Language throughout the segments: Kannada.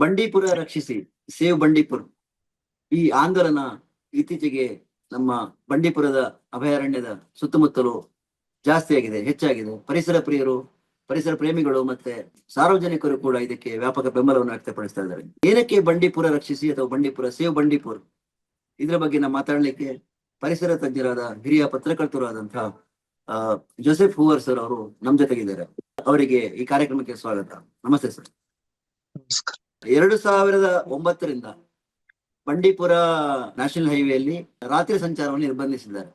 ಬಂಡೀಪುರ ರಕ್ಷಿಸಿ, ಸೇವ್ ಬಂಡೀಪುರ್. ಈ ಆಂದೋಲನ ಇತ್ತೀಚೆಗೆ ನಮ್ಮ ಬಂಡೀಪುರದ ಅಭಯಾರಣ್ಯದ ಸುತ್ತಮುತ್ತಲು ಜಾಸ್ತಿ ಆಗಿದೆ, ಹೆಚ್ಚಾಗಿದೆ. ಪರಿಸರ ಪ್ರಿಯರು, ಪರಿಸರ ಪ್ರೇಮಿಗಳು ಮತ್ತೆ ಸಾರ್ವಜನಿಕರು ಕೂಡ ಇದಕ್ಕೆ ವ್ಯಾಪಕ ಬೆಂಬಲವನ್ನು ವ್ಯಕ್ತಪಡಿಸ್ತಾ ಇದ್ದಾರೆ. ಏನಕ್ಕೆ ಬಂಡೀಪುರ ರಕ್ಷಿಸಿ ಅಥವಾ ಬಂಡೀಪುರ, ಸೇವ್ ಬಂಡೀಪುರ್? ಇದರ ಬಗ್ಗೆ ನಾವು ಮಾತಾಡಲಿಕ್ಕೆ ಪರಿಸರ ತಜ್ಞರಾದ ಹಿರಿಯ ಪತ್ರಕರ್ತರಾದಂತಹ ಜೋಸೆಫ್ ಹೂವರ್ ಸರ್ ಅವರು ನಮ್ ಜೊತೆಗಿದ್ದಾರೆ. ಅವರಿಗೆ ಈ ಕಾರ್ಯಕ್ರಮಕ್ಕೆ ಸ್ವಾಗತ. ನಮಸ್ತೆ ಸರ್. ನಮಸ್ಕಾರ. ಎರಡು ಸಾವಿರದ ಒಂಬತ್ತರಿಂದ ಬಂಡೀಪುರ ನ್ಯಾಷನಲ್ ಹೈವೇಯಲ್ಲಿ ರಾತ್ರಿ ಸಂಚಾರವನ್ನು ನಿರ್ಬಂಧಿಸಿದ್ದಾರೆ.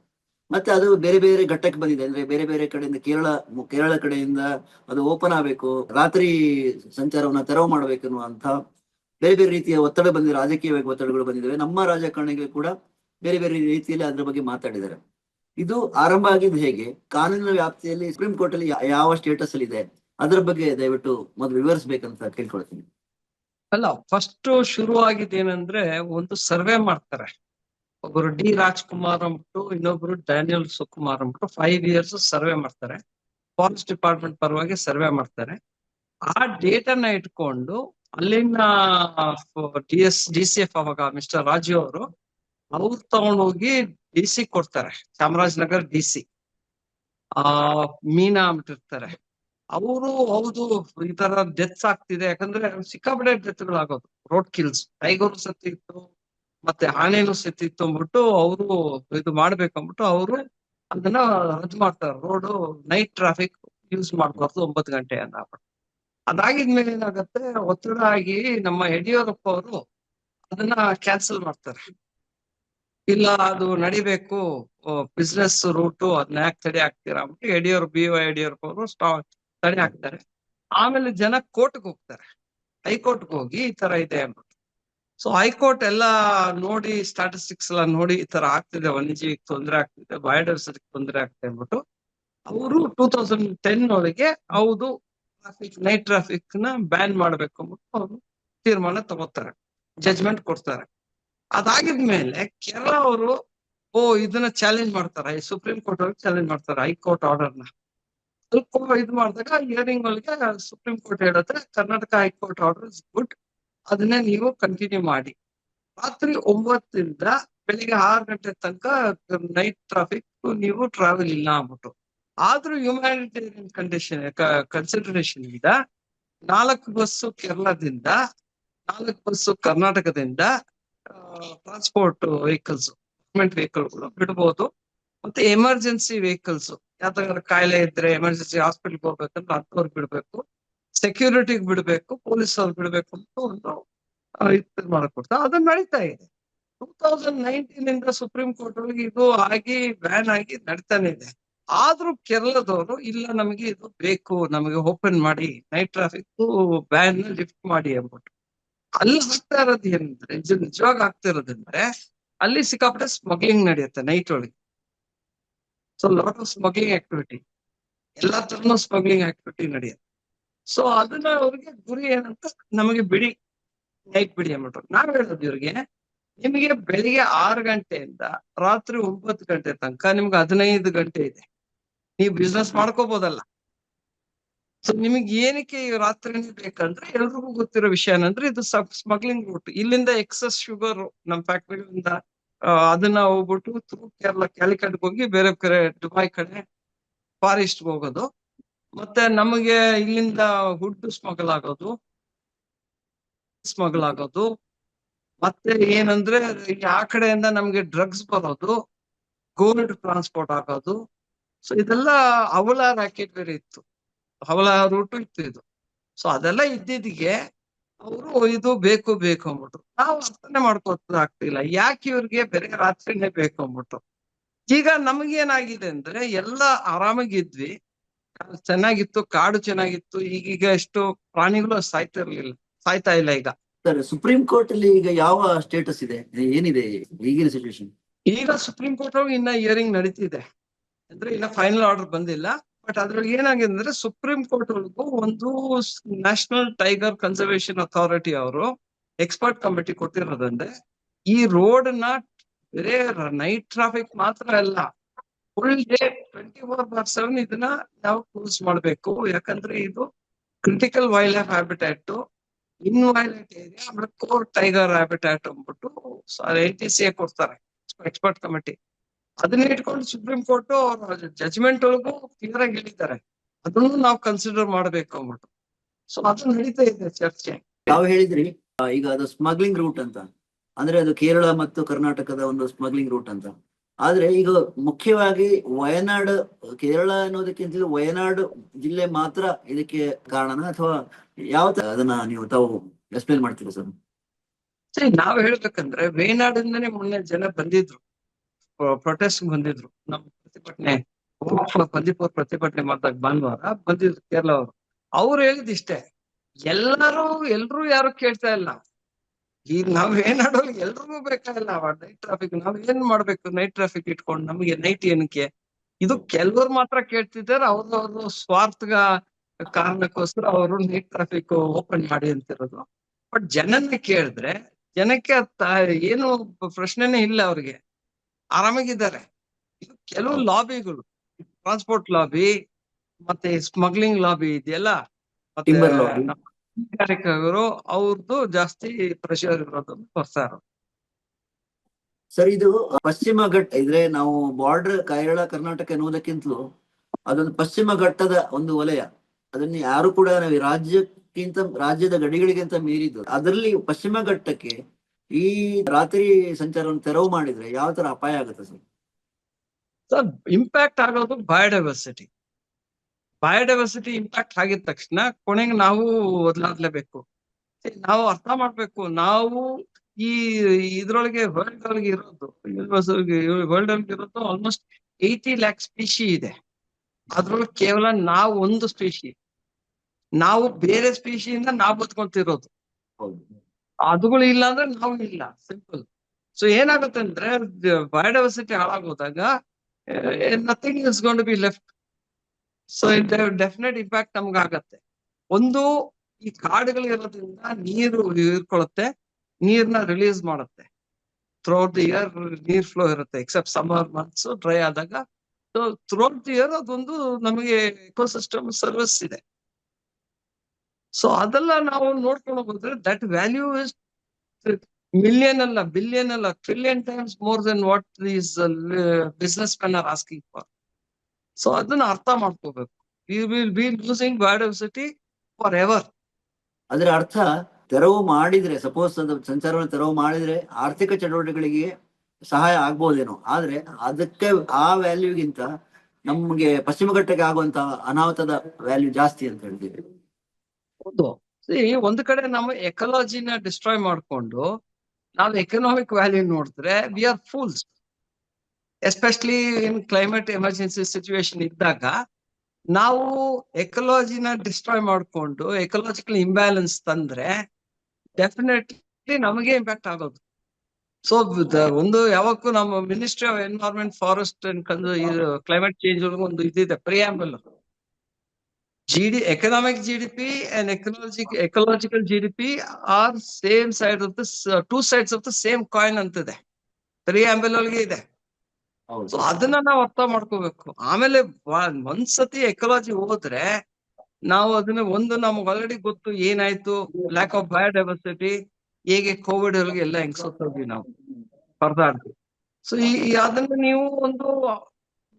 ಮತ್ತೆ ಅದು ಬೇರೆ ಬೇರೆ ಘಟ್ಟಕ್ಕೆ ಬಂದಿದೆ. ಅಂದ್ರೆ ಬೇರೆ ಬೇರೆ ಕಡೆಯಿಂದ ಕೇರಳ ಕೇರಳ ಕಡೆಯಿಂದ ಅದು ಓಪನ್ ಆಗಬೇಕು, ರಾತ್ರಿ ಸಂಚಾರವನ್ನ ತೆರವು ಮಾಡಬೇಕು ಅನ್ನುವಂತ ಬೇರೆ ಬೇರೆ ರೀತಿಯ ಒತ್ತಡ ಬಂದಿದೆ. ರಾಜಕೀಯವಾಗಿ ಒತ್ತಡಗಳು ಬಂದಿದ್ದಾವೆ. ನಮ್ಮ ರಾಜಕಾರಣಿಗಳು ಕೂಡ ಬೇರೆ ಬೇರೆ ರೀತಿಯಲ್ಲಿ ಅದ್ರ ಬಗ್ಗೆ ಮಾತಾಡಿದ್ದಾರೆ. ಇದು ಆರಂಭ ಆಗಿದ್ದು ಹೇಗೆ? ಕಾನೂನಿನ ವ್ಯಾಪ್ತಿಯಲ್ಲಿ ಸುಪ್ರೀಂ ಕೋರ್ಟ್ ಅಲ್ಲಿ ಯಾವ ಸ್ಟೇಟಸ್ ಅಲ್ಲಿ ಇದೆ ಅದರ ಬಗ್ಗೆ ದಯವಿಟ್ಟು ಮೊದಲು ವಿವರಿಸಬೇಕಂತ ಕೇಳ್ಕೊಳ್ತೀನಿ. ಅಲ್ಲ ಫಸ್ಟ್ ಶುರು ಆಗಿದ್ದೇನಂದ್ರೆ ಒಂದು ಸರ್ವೆ ಮಾಡ್ತಾರೆ. ಒಬ್ಬರು ಡಿ ರಾಜ್ಕುಮಾರ್ ಅಂದ್ಬಿಟ್ಟು ಇನ್ನೊಬ್ರು ಡ್ಯಾನಿಯಲ್ ಸುಕುಮಾರ್ ಅಂದ್ಬಿಟ್ಟು ಫೈವ್ ಇಯರ್ಸ್ ಸರ್ವೆ ಮಾಡ್ತಾರೆ. ಫಾರೆಸ್ಟ್ ಡಿಪಾರ್ಟ್ಮೆಂಟ್ ಪರವಾಗಿ ಸರ್ವೆ ಮಾಡ್ತಾರೆ. ಆ ಡೇಟಾನ ಇಟ್ಕೊಂಡು ಅಲ್ಲಿನ D S D C F ಅವಾಗ ಮಿಸ್ಟರ್ ರಾಜು ಅವರು, ಅವ್ರು ತಗೊಂಡೋಗಿ ಡಿ ಸಿ ಕೊಡ್ತಾರೆ. ಚಾಮರಾಜನಗರ್ ಡಿ ಸಿ ಆ, ಮೀನಾ ಅಂಬಿಟ್ಟಿರ್ತಾರೆ ಅವರು ಹೌದು, ಈ ತರ ಡೆತ್ಸ್ ಆಗ್ತಿದೆ. ಯಾಕಂದ್ರೆ ಸಿಕ್ಕಾಪಟ್ಟೆ ಡೆತ್ಗಳು ಆಗೋದು ರೋಡ್ ಕಿಲ್ಸ್ ಟೈಗರ್ ಸತ್ತಿತ್ತು, ಮತ್ತೆ ಆನೆನು ಸತ್ತಿತ್ತು ಅಂದ್ಬಿಟ್ಟು ಅವರು ಇದು ಮಾಡ್ಬೇಕು ಅಂದ್ಬಿಟ್ಟು ಅವರು ಅದನ್ನ ರದ್ದು ಮಾಡ್ತಾರೆ. ರೋಡ್ ನೈಟ್ ಟ್ರಾಫಿಕ್ ಯೂಸ್ ಮಾಡ್ಬಾರ್ದು ಒಂಬತ್ತು ಗಂಟೆ ಅಂತ ಅದಾಗಿದ್ಮೇಲೆ ಏನಾಗತ್ತೆ, ಒತ್ತಡ ಆಗಿ ನಮ್ಮ ಯಡಿಯೂರಪ್ಪ ಅವರು ಅದನ್ನ ಕ್ಯಾನ್ಸಲ್ ಮಾಡ್ತಾರೆ. ಇಲ್ಲ, ಅದು ನಡಿಬೇಕು ಬಿಸ್ನೆಸ್ ರೂಟು ಅದನ್ನ ಯಾಕೆ ತಡೆ ಹಾಕ್ತೀರಾ ಅಂದ್ಬಿಟ್ಟು ಯಡಿಯೂರಪ್ಪ ಬಿ ವೈ ಯಡಿಯೂರಪ್ಪ ಅವರು ಸ್ಟಾ ತಡೆ ಹಾಕ್ತಾರೆ ಆಮೇಲೆ ಜನ ಕೋರ್ಟ್ಗೆ ಹೋಗ್ತಾರೆ. ಹೈಕೋರ್ಟ್ಗೆ ಹೋಗಿ ಈ ತರ ಇದೆ ಅಂದ್ಬಿಟ್ಟು ಸೊ ಹೈಕೋರ್ಟ್ ಎಲ್ಲ ನೋಡಿ ಸ್ಟಾಟಿಸ್ಟಿಕ್ಸ್ ಎಲ್ಲ ನೋಡಿ ಈ ತರ ಆಗ್ತಿದೆ, ವನ್ಯಜೀವಿಗೆ ತೊಂದರೆ ಆಗ್ತಿದೆ ಬಯೋಡೈವರ್ಸಿಟಿ ತೊಂದರೆ ಆಗ್ತಿದೆ ಅಂದ್ಬಿಟ್ಟು ಅವರು ಟೂ ತೌಸಂಡ್ ಟೆನ್ ಒಳಗೆ ಹೌದು ಟ್ರಾಫಿಕ್ ನೈಟ್ ಟ್ರಾಫಿಕ್ನ ಬ್ಯಾನ್ ಮಾಡ್ಬೇಕು ಅಂದ್ಬಿಟ್ಟು ಅವರು ತೀರ್ಮಾನ ತಗೋತಾರೆ. ಜಜ್ಮೆಂಟ್ ಕೊಡ್ತಾರೆ. ಅದಾಗಿದ್ಮೇಲೆ ಕೇರಳ ಅವರು, ಓ, ಇದನ್ನ ಚಾಲೆಂಜ್ ಮಾಡ್ತಾರೆ. ಸುಪ್ರೀಂ ಕೋರ್ಟ್ ಅವ್ರಿಗೆ ಚಾಲೆಂಜ್ ಮಾಡ್ತಾರೆ ಹೈಕೋರ್ಟ್ ಆರ್ಡರ್ನ ಸ್ವಲ್ಪ ಇದು ಮಾಡಿದಾಗ ಹಿಯರಿಂಗ್ ಒಳಗೆ ಸುಪ್ರೀಂ ಕೋರ್ಟ್ ಹೇಳುತ್ತೆ Karnataka high court order is good ಅದನ್ನೇ ನೀವು ಕಂಟಿನ್ಯೂ ಮಾಡಿ. ರಾತ್ರಿ ಒಂಬತ್ತರಿಂದ ಬೆಳಿಗ್ಗೆ ಆರು ಗಂಟೆ ತನಕ ನೈಟ್ ಟ್ರಾಫಿಕ್ ನೀವು ಟ್ರಾವೆಲ್ ಇಲ್ಲ ಅಂದ್ಬಿಟ್ಟು. ಆದ್ರೂ ಹ್ಯುಮ್ಯಾನಿಟೇರಿಯನ್ ಕಂಡೀಷನ್ ಕನ್ಸಿಡರೇಷನ್ ಇಂದ ನಾಲ್ಕು ಬಸ್ಸು ಕೇರಳದಿಂದ, ನಾಲ್ಕು ಬಸ್ಸು ಕರ್ನಾಟಕದಿಂದ ಟ್ರಾನ್ಸ್ಪೋರ್ಟ್ ವೆಹಿಕಲ್ಸ್ ಗವರ್ಮೆಂಟ್ ವೆಹಿಕಲ್ಗಳು ಬಿಡಬಹುದು ಮತ್ತೆ ಎಮರ್ಜೆನ್ಸಿ ವೆಹಿಕಲ್ಸ್ ಯಾವ್ದಾದ್ರು ಕಾಯಿಲೆ ಇದ್ರೆ ಎಮರ್ಜೆನ್ಸಿ ಹಾಸ್ಪಿಟಲ್ಗೆ ಹೋಗ್ಬೇಕಂದ್ರೆ ಅಂತವ್ರಿಗೆ ಬಿಡ್ಬೇಕು ಸೆಕ್ಯೂರಿಟಿಗೆ ಬಿಡ್ಬೇಕು ಪೊಲೀಸ್ ಅವ್ರಿಗೆ ಬಿಡ್ಬೇಕು ಅಂತ ಒಂದು ಇದು ಮಾಡಿಕೊಡ್ತಾ ಅದನ್ನ ನಡೀತಾ ಇದೆ. ಟೂ ತೌಸಂಡ್ ನೈನ್ಟೀನ್ ಇಂದ ಸುಪ್ರೀಂ ಕೋರ್ಟ್ ಒಳಗೆ ಇದು ಆಗಿ ಬ್ಯಾನ್ ಆಗಿ ನಡೀತಾನೆ ಇದೆ. ಆದ್ರೂ ಕೇರಳದವರು, ಇಲ್ಲ ನಮಗೆ ಇದು ಬೇಕು, ನಮಗೆ ಓಪನ್ ಮಾಡಿ ನೈಟ್ ಟ್ರಾಫಿಕ್ ಬ್ಯಾನ್ ಲಿಫ್ಟ್ ಮಾಡಿ ಅಂದ್ಬಿಟ್ಟು. ಅಲ್ಲಿ ಆಗ್ತಾ ಇರೋದು ಏನಂದ್ರೆ ನಿಜವಾಗ್ ನಿಜವಾಗ ಆಗ್ತಾ ಇರೋದಂದ್ರೆ ಅಲ್ಲಿ ಸಿಕ್ಕಾಪಟ್ಟೆ ಸ್ಮಗ್ಲಿಂಗ್ ನಡೆಯುತ್ತೆ ನೈಟ್ ಒಳಗೆ. So lot of smuggling activity ಎಲ್ಲಾ ತರನು ಸ್ಮಗ್ಲಿಂಗ್ ಆಕ್ಟಿವಿಟಿ ನಡೆಯುತ್ತೆ. ಸೊ ಅದನ್ನ ಅವ್ರಿಗೆ ಗುರಿ ಏನಂತ ನಮಗೆ ಬಿಡಿ. ನೈಟ್ ಬಿಡಿ ಅಂದ್ಬಿಟ್ಟು ನಾವ್ ಹೇಳೋದು ಇವ್ರಿಗೆ, ನಿಮಗೆ ಬೆಳಿಗ್ಗೆ ಆರು ಗಂಟೆಯಿಂದ ರಾತ್ರಿ ಒಂಬತ್ತು ಗಂಟೆ ತನಕ ನಿಮ್ಗೆ ಹದಿನೈದು ಗಂಟೆ ಇದೆ. ನೀವು ಬಿಸ್ನೆಸ್ ಮಾಡ್ಕೋಬೋದಲ್ಲ. ಸೊ ನಿಮಗೆ ಏನಕ್ಕೆ ಈ ರಾತ್ರಿನೇ ಬೇಕಂದ್ರೆ ಎಲ್ರಿಗೂ ಗೊತ್ತಿರೋ ವಿಷಯ ಏನಂದ್ರೆ ಇದು ಸ್ಮಗ್ಲಿಂಗ್ ರೂಟ್ ಇಲ್ಲಿಂದ ಎಕ್ಸಸ್ ಶುಗರ್ ನಮ್ಮ ಫ್ಯಾಕ್ಟ್ರಿಗಳಿಂದ ಅದನ್ನ ಹೋಗ್ಬಿಟ್ಟು ಥ್ರೂ ಕೇರಳ ಕ್ಯಾಲಿಕಟ್ಗೆ ಹೋಗಿ ಬೇರೆ ಕಡೆ ದುಬೈ ಕಡೆ ಫಾರೆಸ್ಟ್ ಹೋಗೋದು. ಮತ್ತೆ ನಮಗೆ ಇಲ್ಲಿಂದ ಹುಡ್ ಸ್ಮಗಲ್ ಆಗೋದು. ಸ್ಮಗಲ್ ಆಗೋದು. ಮತ್ತೆ ಏನಂದ್ರೆ ಆ ಕಡೆಯಿಂದ ನಮ್ಗೆ ಡ್ರಗ್ಸ್ ಬರೋದು. ಗೋಲ್ಡ್ ಟ್ರಾನ್ಸ್ಪೋರ್ಟ್ ಆಗೋದು. ಸೊ ಇದೆಲ್ಲ ಅವಳ ರಾಕೆಟ್ ಬೇರೆ ಇತ್ತು. ಅವಳ ರೂಟು ಇತ್ತು ಇದು. ಸೊ ಅದೆಲ್ಲ ಇದ್ದಿದ್ದಿಗೆ ಅವರು ಇದು ಬೇಕು ಬೇಕು ಅಂದ್ಬಿಟ್ರು. ನಾವು ಅರ್ಥನೆ ಮಾಡ್ಕೊತ ಆಗ್ತಿಲ್ಲ. ಯಾಕೆ ಇವ್ರಿಗೆ ಬೇರೆ ರಾತ್ರಿನೇ ಬೇಕು ಅಂದ್ಬಿಟ್ರು? ಈಗ ನಮಗೇನಾಗಿದೆ ಅಂದ್ರೆ ಎಲ್ಲ ಆರಾಮಾಗಿದ್ವಿ. ಚೆನ್ನಾಗಿತ್ತು ಕಾಡು ಚೆನ್ನಾಗಿತ್ತು. ಈಗೀಗ ಎಷ್ಟು ಪ್ರಾಣಿಗಳು ಸಾಯ್ತಾ ಇರ್ಲಿಲ್ಲ ಸಾಯ್ತಾ ಇಲ್ಲ ಈಗ. ಸರ್ ಸುಪ್ರೀಂ ಕೋರ್ಟ್ ಅಲ್ಲಿ ಈಗ ಯಾವ ಸ್ಟೇಟಸ್ ಇದೆ? ಏನಿದೆ ಈಗಿನ ಸಿಚುವೇಶನ್ ಈಗ ಸುಪ್ರೀಂ ಕೋರ್ಟ್ ಇನ್ನ ಹಿಯರಿಂಗ್ ನಡೀತಿದೆ. ಅಂದ್ರೆ ಇನ್ನ ಫೈನಲ್ ಆರ್ಡರ್ ಬಂದಿಲ್ಲ. ಬಟ್ ಅದ್ರಲ್ಲಿ ಏನಾಗಿದೆ ಅಂದ್ರೆ ಸುಪ್ರೀಂ ಕೋರ್ಟ್ ಒಳಗೂ ಒಂದು ನ್ಯಾಷನಲ್ ಟೈಗರ್ ಕನ್ಸರ್ವೇಶನ್ ಅಥಾರಿಟಿ ಅವರು ಎಕ್ಸ್ಪರ್ಟ್ ಕಮಿಟಿ ಕೊಟ್ಟಿರೋದಂದ್ರೆ ಈ ರೋಡ್ನ ಬೇರೆ ನೈಟ್ ಟ್ರಾಫಿಕ್ ಮಾತ್ರ ಅಲ್ಲ full day twenty four bar seven ಇದನ್ನ ನಾವು ಕ್ಲೋಸ್ ಮಾಡ್ಬೇಕು? ಯಾಕಂದ್ರೆ ಇದು critical wildlife habitat inviolate area ಆಮೇಲೆ ಕೋರ್ ಟೈಗರ್ ಹ್ಯಾಬಿಟ್ಯಾಟ್ ಅಂದ್ಬಿಟ್ಟು ಎನ್ ಟಿ ಸಿ ಕೊಡ್ತಾರೆ ಎಕ್ಸ್ಪರ್ಟ್ ಕಮಿಟಿ ಅದನ್ನ ಇಟ್ಕೊಂಡು ಸುಪ್ರೀಂ ಕೋರ್ಟ್ ಅವ್ರ ಜಜ್ಮೆಂಟ್ ಒಳಗೂ ಕ್ಲಿಯರ್ ಆಗಿ ಹೇಳಿದ್ದಾರೆ. ಅದನ್ನು ನಾವು ಕನ್ಸಿಡರ್ ಮಾಡ್ಬೇಕು ಅಂದ್ಬಿಟ್ಟು. ಸೊ ಅದು ನಡೀತಾ ಇದೆ ಚರ್ಚೆ. ನಾವು ಹೇಳಿದ್ರಿ ಈಗ ಅದು ಸ್ಮಗ್ಲಿಂಗ್ ರೂಟ್ ಅಂತ. ಅಂದ್ರೆ ಅದು ಕೇರಳ ಮತ್ತು ಕರ್ನಾಟಕದ ಒಂದು ಸ್ಮಗ್ಲಿಂಗ್ ರೂಟ್ ಅಂತ. ಆದ್ರೆ ಈಗ ಮುಖ್ಯವಾಗಿ ವಯನಾಡ್ ಕೇರಳ ಅನ್ನೋದಕ್ಕಿಂತ ವಯನಾಡ್ ಜಿಲ್ಲೆ ಮಾತ್ರ ಇದಕ್ಕೆ ಕಾರಣನ ಅಥವಾ ಯಾವ ಅದನ್ನ ನೀವು ತಾವು ಎಕ್ಸ್ಪ್ಲೇನ್ ಮಾಡ್ತೀರಾ ಸರ್? ಸರಿ ನಾವ್ ಹೇಳ್ಬೇಕಂದ್ರೆ ವಯನಾಡಿಂದನೇ ಮೊನ್ನೆ ಜನ ಬಂದಿದ್ರು. ಪ್ರೊಟೆಸ್ಟ್ ಬಂದಿದ್ರು. ನಮ್ಮ ಪ್ರತಿಭಟನೆ ಬಂದಿಪುರ ಪ್ರತಿಭಟನೆ ಮಾಡ್ದಾಗ ಭಾನುವಾರ ಬಂದಿದ್ರು ಕೇರಳ ಅವರು. ಅವ್ರು ಹೇಳಿದಿಷ್ಟೇ ಎಲ್ಲರೂ, ಎಲ್ರು ಯಾರು ಕೇಳ್ತಾ ಇಲ್ಲ. ಈಗ ನಾವ್ ಏನ್ ಆಡೋಲ್ಲ ಎಲ್ರಿಗೂ ಬೇಕಾಗಿಲ್ಲ ನೈಟ್ ಟ್ರಾಫಿಕ್ ನಾವ್ ಏನ್ ಮಾಡ್ಬೇಕು? ನೈಟ್ ಟ್ರಾಫಿಕ್ ಇಟ್ಕೊಂಡು ನಮಗೆ ನೈಟ್ ಏನಕ್ಕೆ? ಇದು ಕೆಲವ್ರು ಮಾತ್ರ ಕೇಳ್ತಿದ್ದಾರೆ, ಅವ್ರವ್ರು ಸ್ವಾರ್ಥಗ ಕಾರಣಕ್ಕೋಸ್ಕರ ಅವರು ನೈಟ್ ಟ್ರಾಫಿಕ್ ಓಪನ್ ಮಾಡಿ ಅಂತಿರೋದು. ಬಟ್ ಜನನ್ನ ಕೇಳಿದ್ರೆ, ಜನಕ್ಕೆ ಏನು ಪ್ರಶ್ನೆನೇ ಇಲ್ಲ ಅವ್ರಿಗೆ. ಆರಾಮಾಗಿದ್ದಾರೆ. ಕೆಲವು ಲಾಬಿಗಳು ಟ್ರಾನ್ಸ್ಪೋರ್ಟ್ ಲಾಬಿ ಮತ್ತೆ ಸ್ಮಗ್ಲಿಂಗ್ ಲಾಬಿ ಇದೆಯಲ್ಲ ಕೈಗಾರಿಕೆಗಳು ಅವ್ರದ್ದು ಜಾಸ್ತಿ ಪ್ರೆಷರ್ ಇರೋದು ಬರ್ತಾ ಇರೋದು. ಸರ್ ಇದು ಪಶ್ಚಿಮ ಘಟ್ಟ ಇದ್ರೆ ನಾವು ಬಾರ್ಡರ್ ಕೇರಳ ಕರ್ನಾಟಕ ಎನ್ನುವುದಕ್ಕಿಂತಲೂ ಅದೊಂದು ಪಶ್ಚಿಮ ಘಟ್ಟದ ಒಂದು ವಲಯ. ಅದನ್ನ ಯಾರು ಕೂಡ ನಾವು ರಾಜ್ಯಕ್ಕಿಂತ ರಾಜ್ಯದ ಗಡಿಗಳಿಗಿಂತ ಮೀರಿದ್ದು ಅದರಲ್ಲಿ ಪಶ್ಚಿಮ ಘಟ್ಟಕ್ಕೆ ಈ ರಾತ್ರಿ ಸಂಚಾರವನ್ನು ತೆರವು ಮಾಡಿದ್ರೆ ಯಾವ ತರ ಅಪಾಯ ಆಗುತ್ತೆ ಸರ್? ಸರ್ ಇಂಪ್ಯಾಕ್ಟ್ ಆಗೋದು ಬಯೋಡೈವರ್ಸಿಟಿ ಬಯೋಡೈವರ್ಸಿಟಿ ಇಂಪ್ಯಾಕ್ಟ್ ಆಗಿದ ತಕ್ಷಣ ಕೊನೆಗೆ ನಾವು ಬದಲಾಗ್ಲೇಬೇಕು. ನಾವು ಅರ್ಥ ಮಾಡ್ಬೇಕು. ನಾವು ಈ ಇದ್ರೊಳಗೆ ವರ್ಲ್ಡ್ ಒಳಗೆ ಇರೋದು ವರ್ಲ್ಡ್ ಒಳಗೆ ಇರೋದು ಆಲ್ಮೋಸ್ಟ್ ಏಯ್ಟಿ ಲ್ಯಾಕ್ ಸ್ಪೀಶಿ ಇದೆ. ಅದ್ರೊಳಗೆ ಕೇವಲ ನಾವು ಒಂದು ಸ್ಪೀಶಿ ನಾವು ಬೇರೆ ಸ್ಪೀಶಿಯಿಂದ ನಾವು ಬದ್ಕೊಂತಿರೋದು. ಹೌದು. ಅದುಗಳು ಇಲ್ಲ ಅಂದ್ರೆ ನಾವು ಇಲ್ಲ. ಸಿಂಪಲ್ ಸೊ ಏನಾಗುತ್ತೆ ಅಂದ್ರೆ biodiversity ಹಾಳಾಗೋದಾಗ nothing is gone be left so definite impact ನಮ್ಗಾಗತ್ತೆ. ಒಂದು, ಈ ಕಾಡುಗಳು ಇರೋದ್ರಿಂದ ನೀರು ಹೀರ್ಕೊಳ್ಳುತ್ತೆ ನೀರ್ನ ರಿಲೀಸ್ ಮಾಡುತ್ತೆ. ಥ್ರೂಔಟ್ ದಿ ಇಯರ್ ನೀರ್ ಫ್ಲೋ ಇರುತ್ತೆ ಎಕ್ಸೆಪ್ಟ್ ಸಮ್ಮರ್ ಮಂತ್ಸ್ ಡ್ರೈ ಆದಾಗ. ಸೊ ಥ್ರೂಔಟ್ ದಿ ಇಯರ್ ಅದೊಂದು ನಮಗೆ ಎಕೋಸಿಸ್ಟಮ್ ಸರ್ವಿಸ್ ಇದೆ. ಸೊ ಅದೆಲ್ಲ ನಾವು ನೋಡ್ಕೊಂಡು ಹೋದ್ರೆ ದಟ್ ವ್ಯಾಲ್ಯೂ ಇಸ್ ಮಿಲಿಯನ್ ಅಲ್ಲ ಬಿಲಿಯನ್ ಅಲ್ಲ trillion times more then what is businessmen are asking for so ಅದನ್ನ ಅರ್ಥ ಮಾಡ್ಕೋಬೇಕು. We will be losing biodiversity forever ಅದರ ಅರ್ಥ ತೆರವು ಮಾಡಿದ್ರೆ ಸಪೋಸ್ ಅದು ಸಂಚಾರವನ್ನು ತೆರವು ಮಾಡಿದ್ರೆ ಆರ್ಥಿಕ ಚಟುವಟಿಕೆಗಳಿಗೆ ಸಹಾಯ ಆಗ್ಬೋದೇನೋ. ಆದ್ರೆ ಅದಕ್ಕೆ ಆ ವ್ಯಾಲ್ಯೂಗಿಂತ ನಮ್ಗೆ ಪಶ್ಚಿಮ ಘಟ್ಟಕ್ಕೆ ಆಗುವಂತಹ ಅನಾಹುತದ ವ್ಯಾಲ್ಯೂ ಜಾಸ್ತಿ ಅಂತ ಹೇಳ್ತೀವಿ. ಹೌದು ಒಂದು ಕಡೆ ನಾವು ಎಕಾಲಜಿನ ಡಿಸ್ಟ್ರಾಯ್ ಮಾಡ್ಕೊಂಡು, ನಾವು ಎಕನಾಮಿಕ್ ವ್ಯಾಲ್ಯೂ ನೋಡಿದ್ರೆ we are fools especially in climate emergency situation ಇದ್ದಾಗ, ನಾವು ಎಕಾಲಜಿನ ಡಿಸ್ಟ್ರಾಯ್ ಮಾಡ್ಕೊಂಡು ಎಕಲಾಜಿಕಲ್ ಇಂಬ್ಯಾಲೆನ್ಸ್ ತಂದ್ರೆ ಡೆಫಿನೆಟ್ಲಿ ನಮಗೆ ಇಂಪ್ಯಾಕ್ಟ್ ಆಗೋದು. ಸೊ ಒಂದು ಯಾವಕ್ಕೂ ನಮ್ಮ ministry of environment forest and climate change ಒಂದು ಇದಿದೆ preamble GD economic GDP and ecologic ecological GDP are same side of the uh, two sides of the same coin ಅಂತಿದೆ. ಪ್ರಿಯಾಂಬಲ್ ಒಳಗೆ ಇದೆ. ಹೌದು. ಸೊ ಅದನ್ನ ನಾವು ಅರ್ಥ ಮಾಡ್ಕೋಬೇಕು. ಆಮೇಲೆ ಒಂದ್ಸತಿ ಎಕಲಾಜಿ ಹೋದ್ರೆ ನಾವು ಅದನ್ನ ಒಂದು ನಮ್ಗೆ ಆಲ್ರೆಡಿ ಗೊತ್ತು ಏನಾಯ್ತು ಲ್ಯಾಕ್ ಆಫ್ ಬಯೋಡೈವರ್ಸಿಟಿ ಹೇಗೆ ಕೋವಿಡ್ ಎಲ್ಲ ಹೆಂಗ್ಸೋದ್ವಿ ನಾವು. ಪರದಾಡ್ತೀವಿ. ಸೊ ಈ- ಅದನ್ನ ನೀವು ಒಂದು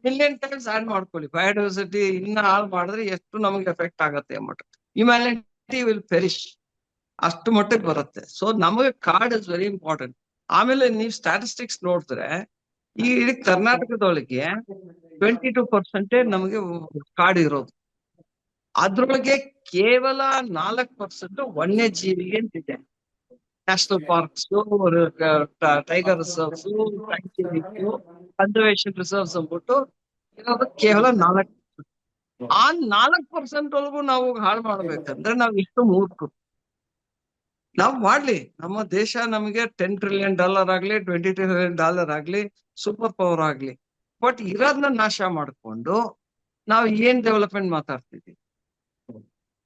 ಮಿಲಿಯನ್ ಟೈಮ್ಸ್ ಆಡ್ ಮಾಡ್ಕೊಳ್ಳಿ. ಬಯೋಡೈವರ್ಸಿಟಿ ಇನ್ನ ಹಾಳು ಮಾಡಿದ್ರೆ ಎಷ್ಟು ನಮಗೆ ಎಫೆಕ್ಟ್ ಆಗತ್ತೆ ಮಟ್ಟ ಹ್ಯುಮ್ಯಾನಿಟಿ ವಿಲ್ ಪೆರಿಶ್ ಅಷ್ಟು ಮಟ್ಟಿಗೆ ಬರುತ್ತೆ. ಸೊ ನಮಗೆ ಕಾರ್ಡ್ ಇಸ್ ವೆರಿ ಇಂಪಾರ್ಟೆಂಟ್ ಆಮೇಲೆ ನೀವು ಸ್ಟಾಟಿಸ್ಟಿಕ್ಸ್ ನೋಡಿದ್ರೆ, ಈ ಇಡೀ ಕರ್ನಾಟಕದೊಳಗೆ ಟ್ವೆಂಟಿ ಟೂ ಪರ್ಸೆಂಟೇ ನಮಗೆ ಕಾಡು ಇರೋದು. ಅದ್ರೊಳಗೆ ಕೇವಲ ನಾಲ್ಕು ಪರ್ಸೆಂಟ್ ವನ್ಯಜೀವಿಗೆ ಅಂತಿದೆ national parks tiger reserves conservation reserves ಅಂದ್ಬಿಟ್ಟು ಇರೋದು ಕೇವಲ ನಾಲ್ಕು ಆ ನಾಲ್ಕ್ ಪರ್ಸೆಂಟ್ ಒಳಗೂ ನಾವು ಹಾಳು ಮಾಡ್ಬೇಕಂದ್ರೆ ನಾವ್ ಇಷ್ಟು ಮೂರ್ಖರು. ನಾವ್ ಮಾಡ್ಲಿ. ನಮ್ಮ ದೇಶ ನಮಗೆ ಟೆನ್ ಟ್ರಿಲಿಯನ್ ಡಾಲರ್ ಆಗ್ಲಿ ಟ್ವೆಂಟಿ ಟ್ರಿಲಿಯನ್ ಡಾಲರ್ ಆಗ್ಲಿ ಸೂಪರ್ ಪವರ್ ಆಗ್ಲಿ. ಬಟ್ ಇರೋದನ್ನ ನಾಶ ಮಾಡ್ಕೊಂಡು ನಾವು ಏನ್ ಡೆವಲಪ್ಮೆಂಟ್ ಮಾತಾಡ್ತಿದ್ವಿ?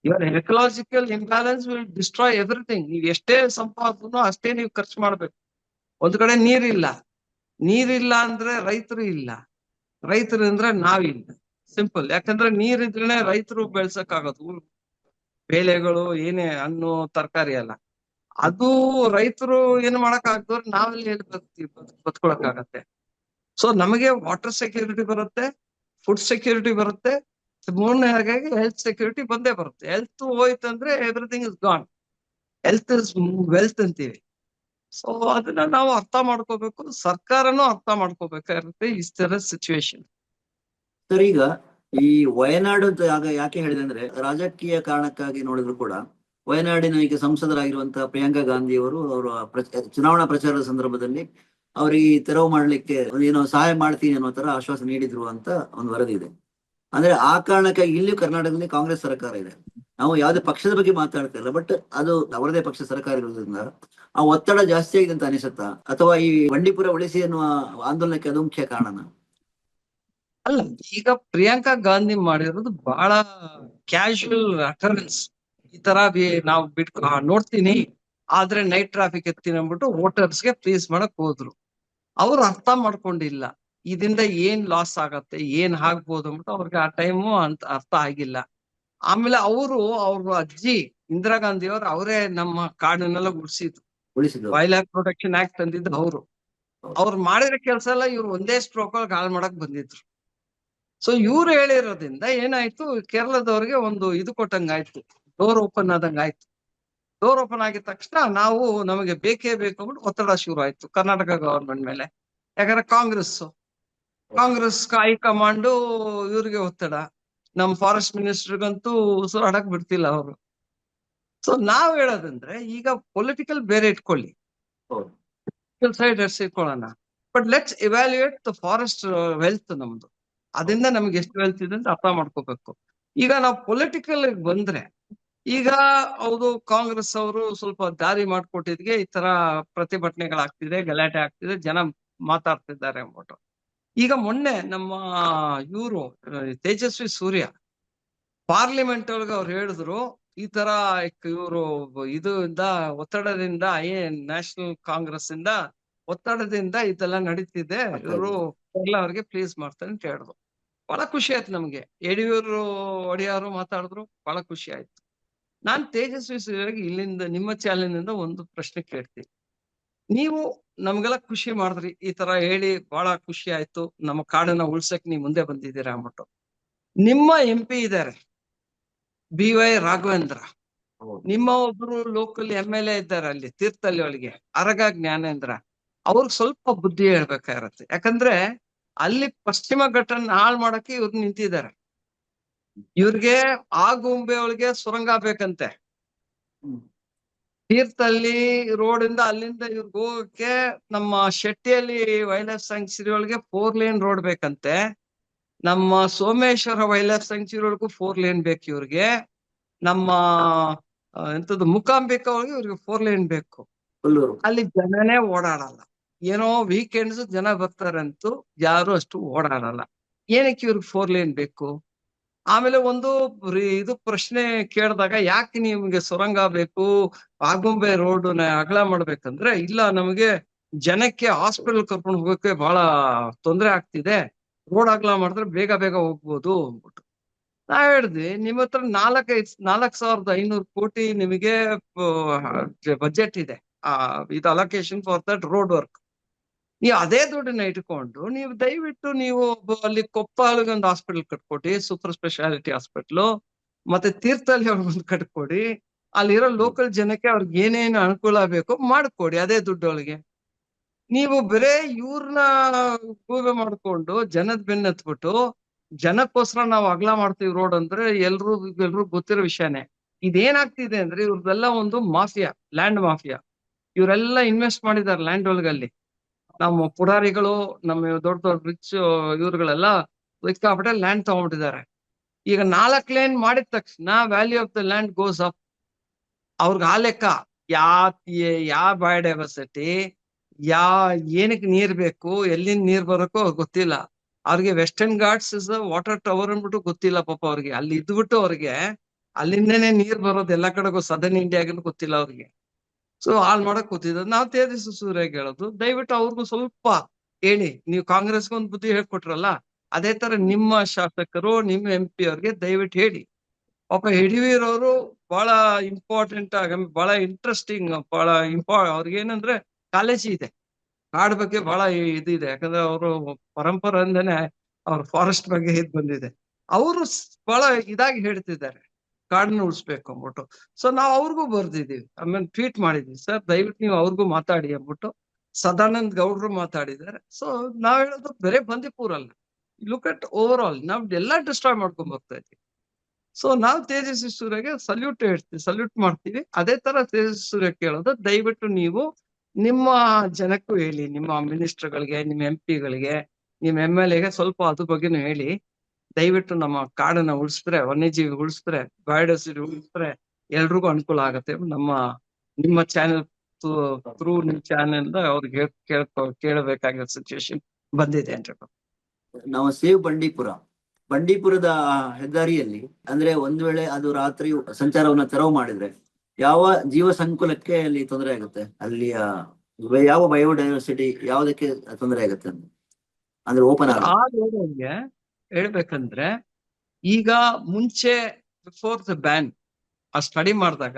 ಇವರ್ ecological imbalance will destroy everything ನೀವು ಎಷ್ಟೇ ಸಂಪಾದನೂ ಅಷ್ಟೇ ನೀವು ಖರ್ಚು ಮಾಡ್ಬೇಕು. ಒಂದ್ ಕಡೆ ನೀರಿಲ್ಲ. ನೀರಿಲ್ಲ ಅಂದ್ರೆ ರೈತರು ಇಲ್ಲ. ರೈತರು ಅಂದ್ರೆ ನಾವಿಲ್ಲ ಸಿಂಪಲ್ ಯಾಕಂದ್ರೆ ನೀರಿದ್ರೇನೆ ರೈತರು ಬೆಳ್ಸಕ್ ಆಗೋದು ಬೇಳೆಗಳು, ಏನೇ ಹಣ್ಣು, ತರಕಾರಿ ಎಲ್ಲ. ಅದು ರೈತರು ಏನ್ ಮಾಡಕ್ ಆಗ್ತವ್ರೆ ನಾವೆಲ್ಲ ಹೇಳಿ ಬದುಕ್ತಿವಿ ಬದುಕೊಳಕ್ ಆಗತ್ತೆ ಸೊ ನಮಗೆ ವಾಟರ್ ಸೆಕ್ಯೂರಿಟಿ ಬರುತ್ತೆ ಫುಡ್ ಸೆಕ್ಯೂರಿಟಿ ಬರುತ್ತೆ, ಮೂರನೇ ಹಾಗಾಗಿ ಹೆಲ್ತ್ ಸೆಕ್ಯೂರಿಟಿ ಬಂದೇ ಬರುತ್ತೆ. Health ಹೋಯ್ತಂದ್ರೆ everything is gone health is wealth ಅಂತೀವಿ. ಸೊ ಅದನ್ನ ನಾವು ಅರ್ಥ ಮಾಡ್ಕೋಬೇಕು, ಸರ್ಕಾರನೂ ಅರ್ಥ ಮಾಡ್ಕೋಬೇಕಾಗಿರುತ್ತೆ ಈ ತರ ಸಿಚುವೇಶನ್ ಸರ್, ಈಗ ಈ ವಯನಾಡು ಆಗ ಯಾಕೆ ಹೇಳಿದೆ ಅಂದ್ರೆ, ರಾಜಕೀಯ ಕಾರಣಕ್ಕಾಗಿ ನೋಡಿದ್ರು ಕೂಡ ವಯನಾಡಿನ ಈಗ ಸಂಸದರಾಗಿರುವಂತಹ ಪ್ರಿಯಾಂಕಾ ಗಾಂಧಿ ಅವರು ಅವರ ಚುನಾವಣಾ ಪ್ರಚಾರದ ಸಂದರ್ಭದಲ್ಲಿ ಅವರಿಗೆ ತೆರವು ಮಾಡಲಿಕ್ಕೆ ಏನೋ ಸಹಾಯ ಮಾಡ್ತೀನಿ ಅನ್ನೋ ತರ ಆಶ್ವಾಸ ನೀಡಿದ್ರು ಅಂತ ಒಂದು ವರದಿ ಇದೆ. ಅಂದ್ರೆ ಆ ಕಾರಣಕ್ಕಾಗಿ ಇಲ್ಲಿ ಕರ್ನಾಟಕದಲ್ಲಿ ಕಾಂಗ್ರೆಸ್ ಸರ್ಕಾರ ಇದೆ. ನಾವು ಯಾವುದೇ ಪಕ್ಷದ ಬಗ್ಗೆ ಮಾತಾಡ್ತಾ ಇಲ್ಲ ಬಟ್ ಅದು ಅವರದೇ ಪಕ್ಷ ಸರ್ಕಾರ ಇರೋದ್ರಿಂದ ಆ ಒತ್ತಡ ಜಾಸ್ತಿ ಆಗಿದೆ ಅಂತ ಅನಿಸುತ್ತಾ? ಅಥವಾ ಈ ಬಂಡೀಪುರ ಉಳಿಸಿ ಅನ್ನುವ ಆಂದೋಲನಕ್ಕೆ ಅದು ಮುಖ್ಯ ಕಾರಣನ ಅಲ್ಲ, ಈಗ ಪ್ರಿಯಾಂಕಾ ಗಾಂಧಿ ಮಾಡಿರೋದು ಬಹಳ ಕ್ಯಾಶುಯಲ್ ಅಟರೆನ್ಸ್ ಈ ತರ ನಾವು ಬಿಟ್ ನೋಡ್ತೀನಿ, ಆದ್ರೆ ನೈಟ್ ಟ್ರಾಫಿಕ್ ಎತ್ತೀನಿ ಅಂದ್ಬಿಟ್ಟು ವೋಟರ್ಸ್ಗೆ ಪ್ಲೀಸ್ ಮಾಡಕ್ ಹೋದ್ರು. ಅವ್ರು ಅರ್ಥ ಮಾಡ್ಕೊಂಡಿಲ್ಲ. ಇದರಿಂದ ಏನ್ ಲಾಸ್ ಆಗತ್ತೆ ಏನ್ ಆಗ್ಬೋದು ಅಂದ್ಬಿಟ್ಟು ಅವ್ರಿಗೆ ಆ ಟೈಮು ಅಂತ ಅರ್ಥ ಆಗಿಲ್ಲ. ಆಮೇಲೆ ಅವರು ಅವ್ರ ಅಜ್ಜಿ ಇಂದಿರಾ ಗಾಂಧಿ ಅವ್ರು ಅವರೇ ನಮ್ಮ ಕಾಡನ್ನೆಲ್ಲ ಉಳಿಸಿದ್ರು ಉಳಿಸಿದ್ರು ವೈಲ್ಡ್ ಲೈಫ್ ಪ್ರೊಟೆಕ್ಷನ್ ಆಕ್ಟ್ ತಂದಿದ್ದು ಅವರು. ಅವ್ರು ಮಾಡಿರೋ ಕೆಲಸ ಎಲ್ಲ ಇವ್ರು ಒಂದೇ ಸ್ಟ್ರೋಕ್ ಅಲ್ಲಿ ಹಾಳು ಮಾಡಕ್ ಬಂದಿದ್ರು. ಸೊ ಇವ್ರು ಹೇಳಿರೋದ್ರಿಂದ ಏನಾಯ್ತು ಕೇರಳದವ್ರಿಗೆ ಒಂದು ಇದು ಕೊಟ್ಟಂಗಾಯ್ತು. ಡೋರ್ ಓಪನ್ ಆದಂಗಾಯ್ತು. ಡೋರ್ ಓಪನ್ ಆಗಿದ ತಕ್ಷಣ ನಾವು ನಮಗೆ ಬೇಕೇ ಬೇಕು ಅಂದ್ಬಿಟ್ಟು ಒತ್ತಡ ಶುರು ಆಯ್ತು ಕರ್ನಾಟಕ ಗವರ್ಮೆಂಟ್ ಮೇಲೆ. ಯಾಕಂದ್ರೆ ಕಾಂಗ್ರೆಸ್ ಕಾಂಗ್ರೆಸ್ ಹೈಕಮಾಂಡ್ ಇವ್ರಿಗೆ ಒತ್ತಡ. ನಮ್ ಫಾರೆಸ್ಟ್ ಮಿನಿಸ್ಟರ್ಗಂತೂ ಉಸಿರಾಡಕ್ ಬಿಡ್ತಿಲ್ಲ ಅವರು. ಸೊ ನಾವ್ ಹೇಳೋದಂದ್ರೆ ಈಗ ಪೊಲಿಟಿಕಲ್ ಬೇರೆ ಇಟ್ಕೊಳ್ಳಿ. ಸೈಡ್ ಇಟ್ಕೊಳ್ಳೋಣ? But let's evaluate the forest wealth ನಮ್ದು. ಅದರಿಂದ ನಮ್ಗೆ ಎಷ್ಟು ವೆಲ್ತ್ ಇದೆ ಅಂತ ಅರ್ಥ ಮಾಡ್ಕೋಬೇಕು. ಈಗ ನಾವು ಪೊಲಿಟಿಕಲ್ ಬಂದ್ರೆ ಈಗ ಹೌದು ಕಾಂಗ್ರೆಸ್ ಅವರು ಸ್ವಲ್ಪ ದಾರಿ ಮಾಡ್ಕೊಟ್ಟಿದ್ಗೆ ಈ ತರ ಪ್ರತಿಭಟನೆಗಳಾಗ್ತಿದೆ ಗಲಾಟೆ ಆಗ್ತಿದೆ ಜನ ಮಾತಾಡ್ತಿದ್ದಾರೆ ಅಂದ್ಬಿಟ್ಟು. ಈಗ ಮೊನ್ನೆ ನಮ್ಮ ಇವರು ತೇಜಸ್ವಿ ಸೂರ್ಯ ಪಾರ್ಲಿಮೆಂಟ್ ಒಳಗೆ ಅವ್ರು ಹೇಳಿದ್ರು ಈ ತರ ಇವರು ಇದು ಇಂದ ಒತ್ತಡದಿಂದ ಏ ನ್ಯಾಷನಲ್ ಕಾಂಗ್ರೆಸ್ ಇಂದ ಒತ್ತಡದಿಂದ ಇದೆಲ್ಲ ನಡೀತಿದೆ. ಇವರು ಎಲ್ಲ ಅವ್ರಿಗೆ ಪ್ಲೀಸ್ ಮಾಡ್ತಾರೆ ಅಂತ ಹೇಳಿದ್ರು. ಬಹಳ ಖುಷಿ ಆಯ್ತು ನಮ್ಗೆ. ಯಡಿಯೂರು ಒಡೆಯವರು ಮಾತಾಡಿದ್ರು ಬಹಳ ಖುಷಿ ಆಯ್ತು. ನಾನ್ ತೇಜಸ್ವಿ ಸೂರ್ಯಗೆ ಇಲ್ಲಿಂದ ನಿಮ್ಮ ಚಾನಲ್ನಿಂದ ಒಂದು ಪ್ರಶ್ನೆ ಕೇಳ್ತೀನಿ. ನೀವು ನಮ್ಗೆಲ್ಲ ಖುಷಿ ಮಾಡಿದ್ರಿ. ಈ ತರ ಹೇಳಿ ಬಹಳ ಖುಷಿ ಆಯ್ತು. ನಮ್ಮ ಕಾಡನ್ನ ಉಳ್ಸಕ್ ನೀವು ಮುಂದೆ ಬಂದಿದ್ದೀರಾ ಅಂದ್ಬಿಟ್ಟು. ನಿಮ್ಮ ಎಂ ಪಿ ಇದ್ದಾರೆ ಬಿ ವೈ ರಾಘವೇಂದ್ರ. ನಿಮ್ಮ ಒಬ್ರು ಲೋಕಲ್ ಎಂ ಎಲ್ ಎ ಇದ್ದಾರೆ ಅಲ್ಲಿ ತೀರ್ಥಹಳ್ಳಿ ಒಳಗೆ ಅರಗ ಜ್ಞಾನೇಂದ್ರ. ಅವ್ರಿಗೆ ಸ್ವಲ್ಪ ಬುದ್ಧಿ ಹೇಳ್ಬೇಕಾಗಿರತ್ತೆ ಯಾಕಂದ್ರೆ ಅಲ್ಲಿ ಪಶ್ಚಿಮ ಘಟ್ಟನ ಹಾಳು ಮಾಡಕ್ಕೆ ಇವ್ರು ನಿಂತಿದ್ದಾರೆ. ಇವ್ರಿಗೆ ಆ ಗುಂಬೆ ಒಳಗೆ ಸುರಂಗ ಬೇಕಂತೆ. ತೀರ್ಥಹಳ್ಳಿ ರೋಡ್ ಇಂದ ಅಲ್ಲಿಂದ ಇವ್ರಿಗೆ ಹೋಗಕ್ಕೆ ನಮ್ಮ ಶೆಟ್ಟಿಯಲ್ಲಿ ವೈಲ್ಡ್ ಲೈಫ್ ಸ್ಯಾಂಕ್ಚುರಿ ಒಳಗೆ ಫೋರ್ ಲೇನ್ ರೋಡ್ ಬೇಕಂತೆ. ನಮ್ಮ ಸೋಮೇಶ್ವರ ವೈಲ್ಡ್ ಲೈಫ್ ಸ್ಯಾಂಕ್ಚುರಿ ಒಳಗೂ ಫೋರ್ ಲೇನ್ ಬೇಕು ಇವ್ರಿಗೆ. ನಮ್ಮ ಎಂತದ್ದು ಮುಕಾಂಬಿಕಾ ಒಳಗೆ ಇವ್ರಿಗೆ ಫೋರ್ ಲೇನ್ ಬೇಕು. ಅಲ್ಲಿ ಜನನೇ ಓಡಾಡಲ್ಲ. ಏನೋ ವೀಕೆಂಡ್ಸ್ ಜನ ಬರ್ತಾರಂತೂ ಯಾರು ಅಷ್ಟು ಓಡಾಡಲ್ಲ. ಏನಕ್ಕೆ ಇವ್ರಿಗೆ ಫೋರ್ ಲೇನ್ ಬೇಕು? ಆಮೇಲೆ ಒಂದು ಇದು ಪ್ರಶ್ನೆ ಕೇಳಿದಾಗ ಯಾಕೆ ನಿಮ್ಗೆ ಸುರಂಗ ಬೇಕು ಆಗುಂಬೆ ರೋಡ್ ಅಗಲ ಮಾಡ್ಬೇಕಂದ್ರೆ, ಇಲ್ಲ ನಮಗೆ ಜನಕ್ಕೆ ಹಾಸ್ಪಿಟಲ್ ಕರ್ಕೊಂಡು ಹೋಗಕ್ಕೆ ಬಹಳ ತೊಂದರೆ ಆಗ್ತಿದೆ, ರೋಡ್ ಅಗಲ ಮಾಡಿದ್ರೆ ಬೇಗ ಬೇಗ ಹೋಗ್ಬೋದು ಅಂದ್ಬಿಟ್ಟು. ನಾ ಹೇಳಿದ್ವಿ ನಿಮ್ಮ ಹತ್ರ ನಾಲ್ಕೈದು, ನಾಲ್ಕ್ ಸಾವಿರದ ಐನೂರು ಕೋಟಿ ನಿಮಗೆ ಬಜೆಟ್ ಇದೆ. ಆ, ಇದು allocation for that road work ನೀವು ಅದೇ ದುಡ್ಡನ್ನ ಇಟ್ಕೊಂಡು ನೀವು ದಯವಿಟ್ಟು ನೀವು ಒಬ್ಬ ಅಲ್ಲಿ ಕೊಪ್ಪಳಿಗೆ ಒಂದು ಹಾಸ್ಪಿಟಲ್ ಕಟ್ಕೊಡಿ ಸೂಪರ್ ಸ್ಪೆಷಾಲಿಟಿ ಹಾಸ್ಪಿಟ್ಲು ಮತ್ತೆ ತೀರ್ಥಹಳ್ಳಿ ಒಂದು ಕಟ್ಕೊಡಿ. ಅಲ್ಲಿರೋ ಲೋಕಲ್ ಜನಕ್ಕೆ ಅವ್ರಿಗೆ ಏನೇನು ಅನುಕೂಲ ಬೇಕೋ ಮಾಡ್ಕೊಡಿ ಅದೇ ದುಡ್ಡೊಳಗೆ ನೀವು ಬರೇ ಇವ್ರನ್ನ ಗೂಬೆ ಮಾಡ್ಕೊಂಡು ಜನದ ಬೆನ್ನತ್ಬಿಟ್ಟು ಜನಕ್ಕೋಸ್ಕರ ನಾವು ಅಗಲ ಮಾಡ್ತೀವಿ ರೋಡ್ ಅಂದ್ರೆ ಎಲ್ರು ಎಲ್ರು ಗೊತ್ತಿರೋ ವಿಷಯನೇ. ಇದೇನಾಗ್ತಿದೆ ಅಂದ್ರೆ ಇವ್ರದೆಲ್ಲ ಒಂದು ಮಾಫಿಯಾ ಲ್ಯಾಂಡ್ ಮಾಫಿಯಾ. ಇವರೆಲ್ಲ ಇನ್ವೆಸ್ಟ್ ಮಾಡಿದ್ದಾರೆ ಲ್ಯಾಂಡ್ ಒಳಗಲ್ಲಿ. ನಮ್ಮ ಪುಡಾರಿಗಳು, ನಮ್ಮ ದೊಡ್ಡ ದೊಡ್ಡ ರಿಚ್ ಇವ್ರುಗಳೆಲ್ಲ ಸಿಕ್ಕಾಪಟ್ಟೆ ಲ್ಯಾಂಡ್ ತಗೊಂಡ್ಬಿಟ್ಟಿದ್ದಾರೆ. ಈಗ ನಾಲ್ಕ್ ಲೇನ್ ಮಾಡಿದ ತಕ್ಷಣ value of the land goes up ಅವ್ರಿಗೆ ಆ ಲೆಕ್ಕ, ಯಾ ಯಾ ಬಯೋಡೈವರ್ಸಿಟಿ ಯಾ, ಏನಕ್ಕೆ ನೀರ್ ಬೇಕು, ಎಲ್ಲಿಂದ ನೀರ್ ಬರೋಕೋ ಅವ್ರಿಗೆ ಗೊತ್ತಿಲ್ಲ. ಅವ್ರಿಗೆ western ghats is water tower ಅಂದ್ಬಿಟ್ಟು ಗೊತ್ತಿಲ್ಲ ಪಾಪ ಅವ್ರಿಗೆ. ಅಲ್ಲಿ ಇದ್ಬಿಟ್ಟು ಅವ್ರಿಗೆ ಅಲ್ಲಿಂದನೇ ನೀರ್ ಬರೋದು ಎಲ್ಲಾ ಕಡೆಗೂ ಸದರ್ನ್ ಇಂಡಿಯಾಗನು ಗೊತ್ತಿಲ್ಲ ಅವ್ರಿಗೆ. ಸೊ ಹಾಲ್ ಮಾಡಕ್ ಕೂತಿದ್ದ ನಾವು ತೇಜಸ್ವಿ ಸೂರ್ಯ ಹೇಳೋದು, ದಯವಿಟ್ಟು ಅವ್ರಿಗೂ ಸ್ವಲ್ಪ ಹೇಳಿ, ನೀವು ಕಾಂಗ್ರೆಸ್ಗೆ ಒಂದು ಬುದ್ಧಿ ಹೇಳ್ಕೊಟ್ರಲ್ಲ, ಅದೇ ತರ ನಿಮ್ಮ ಶಾಸಕರು, ನಿಮ್ಮ ಎಂ ಪಿ ಅವ್ರಿಗೆ ದಯವಿಟ್ಟು ಹೇಳಿ. ಪಾಪ ಯಡಿಯೂರ್ ಅವರು ಬಹಳ ಇಂಪಾರ್ಟೆಂಟ್ ಆಗ, ಬಹಳ ಇಂಟ್ರೆಸ್ಟಿಂಗ್ ಬಹಳ ಇಂಪಾ ಅವ್ರಿಗೆ ಏನಂದ್ರೆ ಕಾಲೇಜಿ ಇದೆ. ಕಾಡ್ ಬಗ್ಗೆ ಬಹಳ ಇದಿದೆ ಯಾಕಂದ್ರೆ ಅವರು ಪರಂಪರೆಯಿಂದನೇ ಅವ್ರ ಫಾರೆಸ್ಟ್ ಬಗ್ಗೆ ಇದ್ ಬಂದಿದೆ. ಅವರು ಬಹಳ ಇದಾಗಿ ಹೇಳ್ತಿದ್ದಾರೆ. ಕಾಡನ್ನ ಉಳಿಸ್ಬೇಕು ಅಂದ್ಬಿಟ್ಟು. ಸೊ ನಾವು ಅವ್ರಿಗೂ ಬರ್ದಿದೀವಿ ಆಮೇಲೆ ಟ್ವೀಟ್ ಮಾಡಿದ್ವಿ ಸರ್ ದಯವಿಟ್ಟು ನೀವು ಅವ್ರಿಗೂ ಮಾತಾಡಿ ಅಂದ್ಬಿಟ್ಟು. ಸದಾನಂದ್ ಗೌಡ್ರು ಮಾತಾಡಿದ್ದಾರೆ. ಸೊ ನಾವ್ ಹೇಳೋದು ಬರೇ ಬಂದಿಪುರ್ ಅಲ್ಲ ಲುಕ್ ಅಟ್ ಓವರ್ ಆಲ್ ನಾವ್ ಎಲ್ಲಾ ಡಿಸ್ಟ್ರಾಯ್ ಮಾಡ್ಕೊಂಡ್ ಬರ್ತಾ ಇದ್ವಿ ಸೊ ನಾವ್ ತೇಜಸ್ವಿ ಸೂರ್ಯಗೆ ಸಲ್ಯೂಟ್ ಹೇಳ್ತೀವಿ. ಸಲ್ಯೂಟ್ ಮಾಡ್ತೀವಿ. ಅದೇ ತರ ತೇಜಸ್ವಿ ಸೂರ್ಯ ಕೇಳೋದು. ದಯವಿಟ್ಟು ನೀವು ನಿಮ್ಮ ಜನಕ್ಕೂ ಹೇಳಿ. ನಿಮ್ಮ ಮಿನಿಸ್ಟರ್ಗಳಿಗೆ ನಿಮ್ಮ ಎಂ ಪಿಗಳಿಗೆ ನಿಮ್ಮ ಎಂ ಎಲ್ ಎಗೆ ಸ್ವಲ್ಪ ಅದ್ರ ಬಗ್ಗೆನೂ ಹೇಳಿ. ದಯವಿಟ್ಟು ನಮ್ಮ ಕಾಡನ್ನ ಉಳಿಸಿದ್ರೆ ವನ್ಯಜೀವಿ ಉಳಿಸಿದ್ರೆ ಬಯೋಡೈವರ್ಸಿಟಿ ಉಳಿಸಿದ್ರೆ ಎಲ್ರಿಗೂ ಅನುಕೂಲ ಆಗತ್ತೆ. ನಮ್ಮ ನಿಮ್ಮ ಚಾನೆಲ್ ಥ್ರೂ ನಿಮ್ ಚಾನೆಲ್ ಅವ್ರಿಗೆ ಕೇಳ್ಕೊ ಕೇಳಬೇಕಾಗಿರೋ ಸಿಚುವೇಶನ್ ಬಂದಿದೆ ಅಂತ ನಾವು ಸೇವ್ ಬಂಡೀಪುರ. ಬಂಡೀಪುರದ ಹೆದ್ದಾರಿಯಲ್ಲಿ ಅಂದ್ರೆ ಒಂದ್ ವೇಳೆ ಅದು ರಾತ್ರಿ ಸಂಚಾರವನ್ನ ತೆರವು ಮಾಡಿದ್ರೆ ಯಾವ ಜೀವ ಸಂಕುಲಕ್ಕೆ ಅಲ್ಲಿ ತೊಂದರೆ ಆಗುತ್ತೆ? ಅಲ್ಲಿಯ ಯಾವ ಬಯೋಡೈವರ್ಸಿಟಿ ಯಾವುದಕ್ಕೆ ತೊಂದರೆ ಆಗುತ್ತೆ ಅಂದ್ರೆ ಓಪನ್ ಆಗ ಹೇಳ್ಬೇಕಂದ್ರೆ, ಈಗ ಮುಂಚೆ ಬಿಫೋರ್ ದ ಬ್ಯಾನ್ ಆ ಸ್ಟಡಿ ಮಾಡಿದಾಗ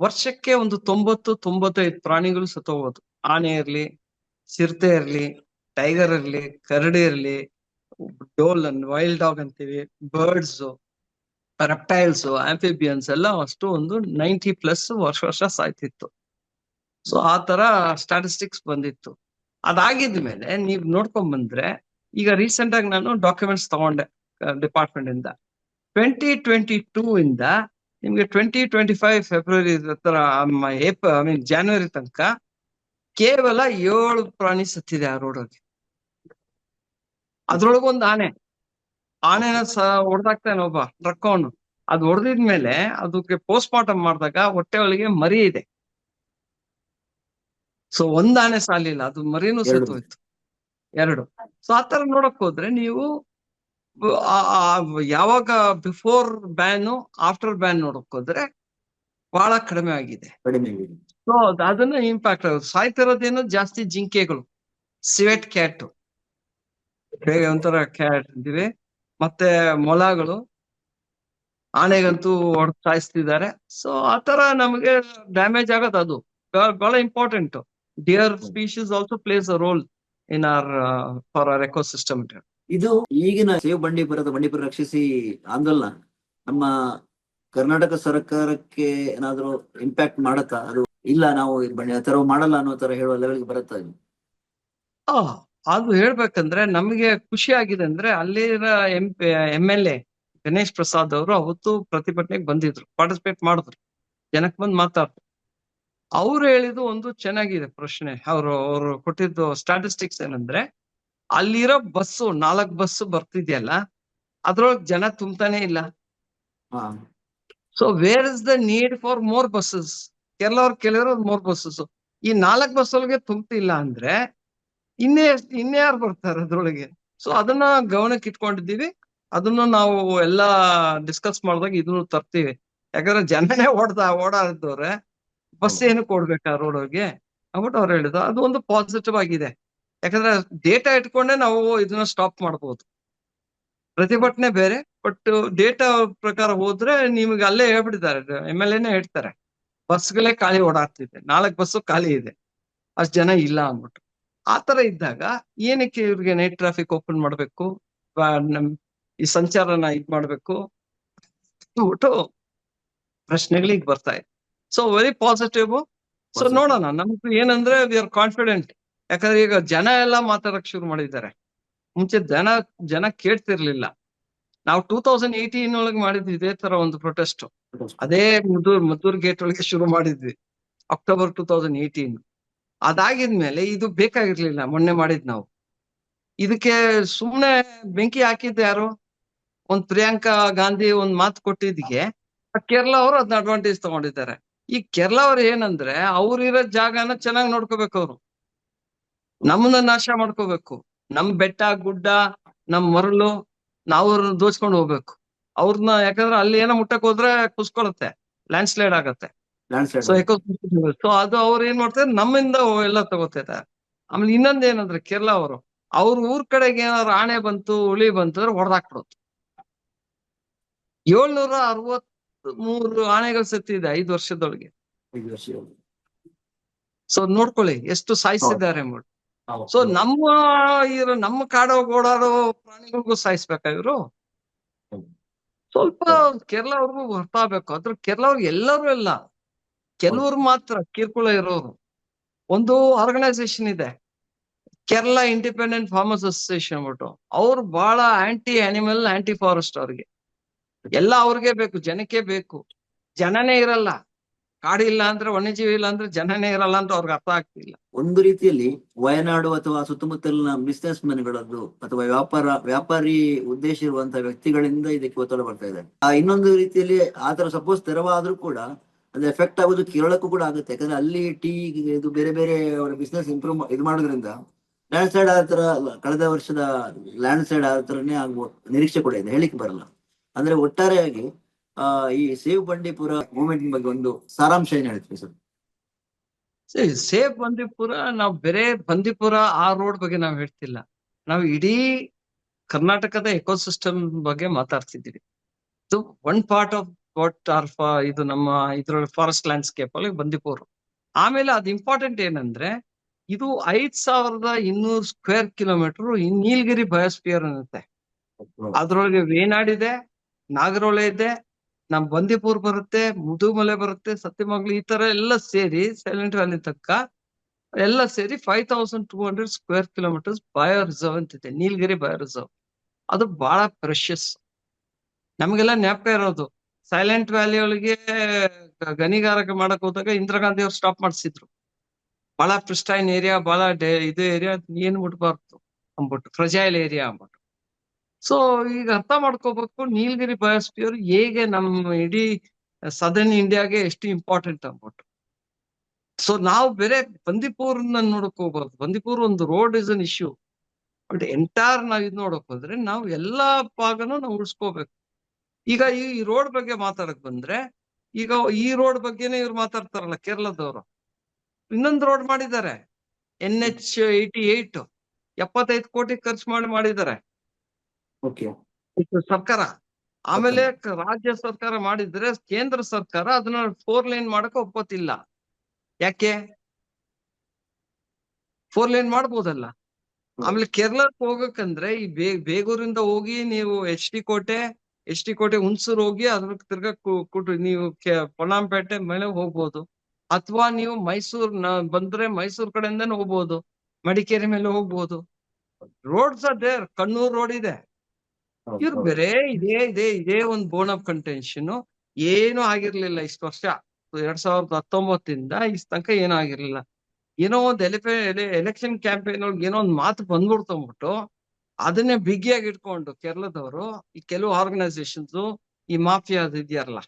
ವರ್ಷಕ್ಕೆ ಒಂದು ತೊಂಬತ್ತು, ತೊಂಬತ್ತೈದು ಪ್ರಾಣಿಗಳು ಸತ್ತೋಗೋದು ಆನೆ ಇರ್ಲಿ, ಸಿರ್ತೆ ಇರ್ಲಿ ಟೈಗರ್ ಇರ್ಲಿ, ಕರಡಿ ಇರ್ಲಿ, ಡೋಲ್ ವೈಲ್ಡ್ ಡಾಗ್ ಅಂತೀವಿ ಬರ್ಡ್ಸ್ ರೆಪ್ಟೈಲ್ಸ್ ಆಂಫಿಬಿಯನ್ಸ್ ಎಲ್ಲ ಅಷ್ಟು ಒಂದು ನೈಂಟಿ ಪ್ಲಸ್ ವರ್ಷ ವರ್ಷ ಸಾಯ್ತಿತ್ತು. ಸೊ ಆ ತರ ಸ್ಟಾಟಿಸ್ಟಿಕ್ಸ್ ಬಂದಿತ್ತು. ಅದಾಗಿದ್ಮೇಲೆ ನೀವ್ ನೋಡ್ಕೊಂಡ್ ಬಂದ್ರೆ ಈಗ ರೀಸೆಂಟ್ ಆಗಿ ನಾನು ಡಾಕ್ಯುಮೆಂಟ್ಸ್ ತಗೊಂಡೆ ಡಿಪಾರ್ಟ್ಮೆಂಟ್ ಇಂದ. ಟ್ವೆಂಟಿ ಟ್ವೆಂಟಿ ಟೂ ಇಂದ ನಿಮ್ಗೆ twenty twenty five February April I mean January ತನಕ ಕೇವಲ ಏಳು ಪ್ರಾಣಿ ಸತ್ತಿದೆ ಆ ರೋಡಲ್ಲಿ ಅದ್ರೊಳಗೊಂದು ಆನೆ. ಆನೆನ ಸ ಹೊಡೆದಾಕ್ತಾನೆ ಒಬ್ಬ ಟ್ರಕ್ ಅವನು ಅದು ಹೊಡೆದಿದ್ಮೇಲೆ ಅದಕ್ಕೆ ಪೋಸ್ಟ್ ಮಾರ್ಟಮ್ ಮಾಡಿದಾಗ ಹೊಟ್ಟೆ ಒಳಗೆ ಮರಿ ಇದೆ. ಸೊ ಒಂದ್ ಆನೆ ಸಾಲಿಲ್ಲ ಅದು ಮರಿನೂ ಸತ್ತು ಸತ್ತೋಯ್ತು. ಎರಡು. ಸೊ ಆ ತರ ನೋಡಕ್ ಹೋದ್ರೆ ನೀವು ಆ- ಆ- ಯಾವಾಗ ಬಿಫೋರ್ ಬ್ಯಾನ್ ಆಫ್ಟರ್ ಬ್ಯಾನ್ ನೋಡಕ್ ಹೋದ್ರೆ ಬಹಳ ಕಡಿಮೆ ಆಗಿದೆ. ಸೊ ಅದನ್ನ ಇಂಪ್ಯಾಕ್ಟ್ ಆಗುತ್ತೆ. ಸಾಯ್ತಿರೋದೇನು ಜಾಸ್ತಿ ಜಿಂಕೆಗಳು. Civet cat. ಬೇಗ ಒಂಥರ ಕ್ಯಾಟ್ ಅಂತೀವಿ. ಮತ್ತೆ ಮೊಲಗಳು. ಆನೆಗಂತೂ ಹೊಡ್ ಸಾಯಿಸ್ತಿದ್ದಾರೆ. ಸೊ ಆತರ ನಮಗೆ ಡ್ಯಾಮೇಜ್ ಆಗೋದು ಅದು. ಬಹಳ- ಬಹಳ important deer species also plays a role in or for our ecosystem ಇದು ಈಗಿನ ಸೇವ್ ಬಂಡೀಪುರದ ಬಂಡೀಪುರ ರಕ್ಷಿಸಿ ಆಂದೋಲನ ನಮ್ಮ ಕರ್ನಾಟಕ ಸರ್ಕಾರಕ್ಕೆ ಏನಾದ್ರು ಇಂಪ್ಯಾಕ್ಟ್ ಮಾಡತ್ತಾ ಅದು ಇಲ್ಲ ನಾವು ತೆರವು ಮಾಡಲ್ಲ ಅನ್ನೋ ತರ ಹೇಳುವ ಲೆವೆಲ್ಗೆ ಬರುತ್ತಾ ಅದು ಹೇಳ್ಬೇಕಂದ್ರೆ ನಮಗೆ ಖುಷಿ ಆಗಿದೆ ಅಂದ್ರೆ ಅಲ್ಲಿನ M M L A Ganesh Prasad ಅವರು ಅವತ್ತು ಪ್ರತಿಭಟನೆಗೆ ಬಂದಿದ್ರು ಪಾರ್ಟಿಸಿಪೇಟ್ ಮಾಡಿದ್ರು. ಜನಕ್ಕೆ ಬಂದು ಮಾತಾಡ್ತಾರೆ ಅವ್ರು ಹೇಳಿದ್ದು ಒಂದು ಚೆನ್ನಾಗಿದೆ ಪ್ರಶ್ನೆ. ಅವರು ಅವರು ಕೊಟ್ಟಿದ್ದು ಸ್ಟಾಟಿಸ್ಟಿಕ್ಸ್ ಏನಂದ್ರೆ ಅಲ್ಲಿರೋ ಬಸ್ಸು ನಾಲ್ಕು ಬಸ್ಸು ಬರ್ತಿದ್ಯಲ್ಲ ಅದ್ರೊಳಗೆ ಜನ ತುಂಬತಾನೆ ಇಲ್ಲ. So where is the need for more buses ಕೆಲವ್ರು ಕೆಲವರು ಮೋರ್ ಬಸ್ಸಸ್ ಈ ನಾಲ್ಕು ಬಸ್ ಒಳಗೆ ತುಂಬ್ತಿಲ್ಲ ಅಂದ್ರೆ ಇನ್ನೇ ಇನ್ಯಾರು ಬರ್ತಾರೆ ಅದ್ರೊಳಗೆ? ಸೊ ಅದನ್ನ ಗಮನಕ್ಕೆ ಇಟ್ಕೊಂಡಿದ್ದೀವಿ. ಅದನ್ನ ನಾವು ಎಲ್ಲಾ ಡಿಸ್ಕಸ್ ಮಾಡಿದಾಗ ಇದನ್ನು ತರ್ತೀವಿ. ಯಾಕಂದ್ರೆ ಜನನೇ ಓಡ್ದ ಓಡಾಡಿದವ್ರೆ ಬಸ್ ಏನು ಕೊಡ್ಬೇಕಾ ರೋಡ್ ಅವ್ರಿಗೆ ಅಂದ್ಬಿಟ್ಟು ಅವ್ರು ಹೇಳಿದ್ರು. ಅದು ಒಂದು ಪಾಸಿಟಿವ್ ಆಗಿದೆ. ಯಾಕಂದ್ರೆ ಡೇಟಾ ಇಟ್ಕೊಂಡೆ ನಾವು ಇದನ್ನ ಸ್ಟಾಪ್ ಮಾಡ್ಬೋದು. ಪ್ರತಿಭಟನೆ ಬೇರೆ ಬಟ್ ಡೇಟಾ ಪ್ರಕಾರ ಹೋದ್ರೆ ನಿಮ್ಗೆ ಅಲ್ಲೇ ಹೇಳ್ಬಿಟ್ಟಿದ್ದಾರೆ. ಎಂ ಎಲ್ ಎನೇ ಹೇಳ್ತಾರೆ. ಬಸ್ಗಳೇ ಖಾಲಿ ಓಡಾಡ್ತಿದೆ. ನಾಲ್ಕು ಬಸ್ಸು ಖಾಲಿ ಇದೆ. ಅಷ್ಟು ಜನ ಇಲ್ಲ ಅಂದ್ಬಿಟ್ಟು. ಆ ತರ ಇದ್ದಾಗ ಏನಕ್ಕೆ ಇವ್ರಿಗೆ ನೈಟ್ ಟ್ರಾಫಿಕ್ ಓಪನ್ ಮಾಡ್ಬೇಕು? ಈ ಸಂಚಾರನ ಇದ್ ಮಾಡ್ಬೇಕು? ಅಂದ್ಬಿಟ್ಟು ಪ್ರಶ್ನೆಗಳಿಗೆ ಬರ್ತಾ ಇದೆ ಸೊ ವೆರಿ ಪಾಸಿಟಿವ್ ಸೊ. ನೋಡೋಣ. ನಮ್ದು ಏನಂದ್ರೆ ವಿ ಆರ್ ಕಾನ್ಫಿಡೆಂಟ್ ಯಾಕಂದ್ರೆ ಈಗ ಜನ ಎಲ್ಲ ಮಾತಾಡಕ್ ಶುರು ಮಾಡಿದ್ದಾರೆ. ಮುಂಚೆ ಜನ ಜನ ಕೇಳ್ತಿರ್ಲಿಲ್ಲ. ನಾವು ಟೂ ತೌಸಂಡ್ ಏಯ್ಟೀನ್ ಒಳಗೆ ಮಾಡಿದ್ವಿ ಇದೇ ತರ ಒಂದು ಪ್ರೊಟೆಸ್ಟ್ ಅದೇ ಮದ್ದೂರ್ ಮದ್ದೂರ್ ಗೇಟ್ ಒಳಗೆ ಶುರು ಮಾಡಿದ್ವಿ. ಅಕ್ಟೋಬರ್ ಟೂ ತೌಸಂಡ್ ಏಯ್ಟೀನ್ ಅದಾಗಿದ್ಮೇಲೆ ಇದು ಬೇಕಾಗಿರ್ಲಿಲ್ಲ. ಮೊನ್ನೆ ಮಾಡಿದ್ ನಾವು. ಇದಕ್ಕೆ ಸುಮ್ನೆ ಬೆಂಕಿ ಹಾಕಿದ್ದು ಯಾರು? ಒಂದ್ ಪ್ರಿಯಾಂಕಾ ಗಾಂಧಿ ಒಂದ್ ಮಾತು ಕೊಟ್ಟಿದ್ಗೆ ಕೇರಳ ಅವರು ಅದನ್ನ ಅಡ್ವಾಂಟೇಜ್ ತಗೊಂಡಿದ್ದಾರೆ. ಈ ಕೇರಳ ಅವ್ರು ಏನಂದ್ರೆ ಅವ್ರಿರೋ ಜಾಗನ ಚೆನ್ನಾಗಿ ನೋಡ್ಕೋಬೇಕು ಅವ್ರು. ನಮ್ಮನ್ನ ನಾಶ ಮಾಡ್ಕೋಬೇಕು. ನಮ್ ಬೆಟ್ಟ ಗುಡ್ಡ ನಮ್ ಮರಳು ನಾವು ಅವ್ರನ್ನ ದೋಚ್ಕೊಂಡು ಹೋಗ್ಬೇಕು. ಅವ್ರನ್ನ ಯಾಕಂದ್ರೆ ಅಲ್ಲಿ ಏನೋ ಮುಟ್ಟಕ್ ಹೋದ್ರೆ ಕುಸ್ಕೊಳತ್ತೆ ಲ್ಯಾಂಡ್ ಸ್ಲೈಡ್ ಆಗತ್ತೆ. ಸೊ ಅದು ಅವ್ರು ಏನ್ ಮಾಡ್ತಾರೆ ನಮ್ಮಿಂದ ಎಲ್ಲ ತಗೋತಿದ್ದಾರೆ ಆಮೇಲೆ ಇನ್ನೊಂದ್ ಏನಂದ್ರೆ ಕೇರಳ ಅವರು ಅವ್ರ ಊರ್ ಕಡೆಗೆ ಏನಾದ್ರು ಆಣೆ ಬಂತು ಹುಳಿ ಬಂತು ಅಂದ್ರೆ ಹೊಡೆದಾಕ್ಬಿಡೋದು. ಏಳ್ನೂರ ಅರವತ್ ಮೂರು ಆನೆಗಳು ಸತ್ತಿದೆ ಐದು ವರ್ಷದೊಳಗೆ. ಸೊ ನೋಡ್ಕೊಳ್ಳಿ ಎಷ್ಟು ಸಾಯಿಸಿದ್ದಾರೆ ಅಂದ್ಬಿಟ್ಟು ಸೊ ನಮ್ಮ ಇರೋ ನಮ್ಮ ಕಾಡೋ ಓಡಾಡೋ ಪ್ರಾಣಿಗಳಿಗೂ ಸಾಯಿಸ್ಬೇಕಾ ಇವ್ರು? ಸ್ವಲ್ಪ ಕೇರಳ ಅವ್ರಿಗೂ ಹೊರತಾಗಬೇಕು. ಅದ್ರ ಕೇರಳ ಅವ್ರಿಗೆ ಎಲ್ಲರೂ ಇಲ್ಲ. ಕೆಲವ್ರು ಮಾತ್ರ ಕಿರುಕುಳ ಇರೋರು. ಒಂದು ಆರ್ಗನೈಸೇಷನ್ ಇದೆ. ಕೇರಳ ಇಂಡಿಪೆಂಡೆಂಟ್ ಫಾರ್ಮರ್ಸ್ ಅಸೋಸಿಯೇಷನ್ ಅವ್ರು ಬಹಳ ಆಂಟಿ ಅನಿಮಲ್ ಆಂಟಿ ಫಾರೆಸ್ಟ್ ಅವ್ರಿಗೆ. ಎಲ್ಲ ಅವ್ರಿಗೆ ಬೇಕು, ಜನಕ್ಕೆ ಬೇಕು. ಜನನೇ ಇರಲ್ಲ. ಕಾಡಿಲ್ಲ ಅಂದ್ರೆ, ವನ್ಯಜೀವಿ ಇಲ್ಲ ಅಂದ್ರೆ ಜನನೇ ಇರಲ್ಲ ಅಂತ ಅವ್ರಿಗೆ ಅರ್ಥ ಆಗ್ತಿಲ್ಲ. ಒಂದು ರೀತಿಯಲ್ಲಿ ವಯನಾಡು ಅಥವಾ ಸುತ್ತಮುತ್ತಲಿನ ಬಿಸ್ನೆಸ್ ಮೆನ್ಗಳದ್ದು ಅಥವಾ ವ್ಯಾಪಾರ, ವ್ಯಾಪಾರಿ ಉದ್ದೇಶ ಇರುವಂತಹ ವ್ಯಕ್ತಿಗಳಿಂದ ಇದಕ್ಕೆ ಒತ್ತಡ ಬರ್ತಾ ಇದೆ. ಇನ್ನೊಂದು ರೀತಿಯಲ್ಲಿ ಆತರ ಸಪೋಸ್ ತೆರವಾದ್ರೂ ಕೂಡ ಅದು ಎಫೆಕ್ಟ್ ಆಗೋದು ಕೇರಳಕ್ಕೂ ಕೂಡ ಆಗುತ್ತೆ. ಯಾಕಂದ್ರೆ ಅಲ್ಲಿ ಟೀ ಇದು ಬೇರೆ ಬೇರೆ ಅವರ ಬಿಸ್ನೆಸ್ ಇಂಪ್ರೂವ್ ಇದು ಮಾಡೋದ್ರಿಂದ ಲ್ಯಾಂಡ್ ಸೈಡ್ ಆತರ ತರ ಕಳೆದ ವರ್ಷದ ಲ್ಯಾಂಡ್ ಸೈಡ್ ಆತರನೇ ತರನೇ ಆಗ್ಬೋದು ನಿರೀಕ್ಷೆ ಕೂಡ ಇದೆ. ಹೇಳಿಕ್ ಬರಲ್ಲ. ಅಂದ್ರೆ ಒಟ್ಟಾರೆಯಾಗಿ ಆ ಈ ಸೇವ್ ಬಂಡೀಪುರ ಮೂವ್ಮೆಂಟ್ ಬಗ್ಗೆ ಒಂದು ಸಾರಾಂಶ ಏನ್ ಹೇಳ್ತೀವಿ ಸರ್? ಸರಿ ಸೇಫ್ ಬಂದಿಪುರ ನಾವು ಬೇರೆ ಬಂದಿಪುರ ಆ ರೋಡ್ ಬಗ್ಗೆ ನಾವು ಹೇಳ್ತಿಲ್ಲ. ನಾವು ಇಡೀ ಕರ್ನಾಟಕದ ಎಕೋಸಿಸ್ಟಮ್ ಬಗ್ಗೆ ಮಾತಾಡ್ತಿದ್ದೀವಿ. ಇದು one part of what are ಇದು ನಮ್ಮ ಇದ್ರೊಳಗೆ ಫಾರೆಸ್ಟ್ ಲ್ಯಾಂಡ್ಸ್ಕೇಪ್ ಅಲ್ಲಿ ಬಂದೀಪುರ ಆಮೇಲೆ ಅದು ಇಂಪಾರ್ಟೆಂಟ್ ಏನಂದ್ರೆ ಇದು ಐದ್ ಸಾವಿರದ ಇನ್ನೂರು ಸ್ಕ್ವೇರ್ ಕಿಲೋಮೀಟರ್ ನೀಲಗಿರಿ ಬಯೋಸ್ಪಿಯರ್ ಅನ್ನತ್ತೆ. ಅದ್ರೊಳಗೆ ವೇನಾಡಿದೆ ಇದೆ ನಾಗರೋಳೆ ಇದೆ, ನಮ್ ಬಂದಿಪುರ್ ಬರುತ್ತೆ, ಮುದುಮಲೆ ಬರುತ್ತೆ, ಸತ್ಯಮಂಗ್ಲಿ ಈ ತರ ಎಲ್ಲ ಸೇರಿ ಸೈಲೆಂಟ್ ವ್ಯಾಲಿ ತಕ್ಕ ಎಲ್ಲ ಸೇರಿ five thousand two hundred square kilometres bio reserve ಅಂತಿದೆ ನೀಲಗಿರಿ ಬಯೋ ರಿಸರ್ವ್ ಅದು ಬಹಳ ಪ್ರೆಷಸ್ ನಮಗೆಲ್ಲ ಜ್ಞಾಪಕ ಇರೋದು. ಸೈಲೆಂಟ್ ವ್ಯಾಲಿ ಒಳಗೆ ಗಣಿಗಾರಕ ಮಾಡಕ್ ಹೋದಾಗ ಇಂದಿರಾ ಗಾಂಧಿ ಅವ್ರು ಸ್ಟಾಪ್ ಮಾಡಿಸಿದ್ರು. ಬಹಳ ಪ್ರಿಸ್ಟೈನ್ ಏರಿಯಾ ಬಹಳ ಇದು ಏರಿಯಾ ಏನ್ ಮುಟ್ಬಾರ್ದು ಅಂದ್ಬಿಟ್ಟು ಫ್ರಜೈಲ್ ಏರಿಯಾ ಅಂದ್ಬಿಟ್ಟು. ಸೊ ಈಗ ಅರ್ಥ ಮಾಡ್ಕೋಬೇಕು, ನೀಲಗಿರಿ ಬಯೋಸ್ಪಿಯರ್ ಹೇಗೆ ನಮ್ಮ ಇಡೀ ಸದರ್ನ್ ಇಂಡಿಯಾಗೆ ಎಷ್ಟು ಇಂಪಾರ್ಟೆಂಟ್ ಅಂದ್ಬಿಟ್ಟು ಸೊ ನಾವು ಬೇರೆ ಬಂದಿಪುರ್ನ ನೋಡಕ್ ಹೋಗ್ಬಾರ್ದು. ಬಂದಿಪುರ್ ಒಂದು road is an issue but entire ನಾವ್ ಇದ್ ನೋಡಕ್ ಹೋದ್ರೆ ನಾವು ಎಲ್ಲಾ ಭಾಗನೂ ನಾವು ಉಳಿಸ್ಕೋಬೇಕು. ಈಗ ಈ ರೋಡ್ ಬಗ್ಗೆ ಮಾತಾಡಕ್ ಬಂದ್ರೆ, ಈಗ ಈ ರೋಡ್ ಬಗ್ಗೆನೇ ಇವ್ರು ಮಾತಾಡ್ತಾರಲ್ಲ ಕೇರಳದವರು. ಇನ್ನೊಂದು ರೋಡ್ ಮಾಡಿದ್ದಾರೆ. ಎನ್ ಎಚ್ ಏಯ್ಟಿ ಏಟ್ ಎಪ್ಪತ್ತೈದು ಕೋಟಿ ಖರ್ಚು ಮಾಡಿ ಮಾಡಿದ್ದಾರೆ. ಓಕೆ. ಸರ್ಕಾರ. ಆಮೇಲೆ ರಾಜ್ಯ ಸರ್ಕಾರ ಮಾಡಿದ್ರೆ ಕೇಂದ್ರ ಸರ್ಕಾರ ಅದನ್ನ ಫೋರ್ ಲೈನ್ ಮಾಡಕ್ ಒಪ್ಪತ್ತಿಲ್ಲ. ಯಾಕೆ? ಫೋರ್ ಲೈನ್ ಮಾಡ್ಬೋದಲ್ಲ. ಆಮೇಲೆ ಕೇರಳಕ್ಕೆ ಹೋಗಕಂದ್ರೆ ಈ ಬೇ ಬೇಗೂರಿಂದ ಹೋಗಿ ನೀವು H D Kote H D Kote Hunsur ಹೋಗಿ ಅದ್ರ ತಿರ್ಗಾ ಕು- ಕುಟ್ ನೀವು ಪೊನ್ನಂಪೇಟೆ ಮೇಲೆ ಹೋಗ್ಬೋದು. ಅಥವಾ ನೀವು ಮೈಸೂರ್ ನ- ಬಂದ್ರೆ ಮೈಸೂರ್ ಕಡೆಯಿಂದನೂ ಹೋಗ್ಬೋದು. ಮಡಿಕೇರಿ ಮೇಲೆ ಹೋಗ್ಬೋದು. ರೋಡ್ಸ್ ಅದೇ ಕಣ್ಣೂರ್ ರೋಡ್ ಇದೆ. ಇವ್ರು ಬೇರೆ ಇದೇ ಇದೇ ಇದೇ ಒಂದು ಬೋನ್ ಆಫ್ ಕಂಟೆನ್ಷನ್ ಏನು ಆಗಿರ್ಲಿಲ್ಲ ಇಷ್ಟು ವರ್ಷ. ಎರಡ್ ಸಾವಿರದ ಹತ್ತೊಂಬತ್ತಿಂದ ಇಷ್ಟ ತನಕ ಏನೂ ಆಗಿರ್ಲಿಲ್ಲ. ಏನೋ ಒಂದು ಎಲೆ ಎಲೆಕ್ಷನ್ ಕ್ಯಾಂಪೇನ್ ಒಳಗೆ ಏನೋ ಒಂದು ಮಾತು ಬಂದ್ಬಿಡ್ತಂಬಿಟ್ಟು ಅದನ್ನೇ ಬಿಗಿಯಾಗಿ ಇಟ್ಕೊಂಡು ಕೇರಳದವರು ಈ ಕೆಲವು ಆರ್ಗನೈಸೇಷನ್ಸ್ ಈ ಮಾಫಿಯಾ ಇದೆಯಲ್ಲ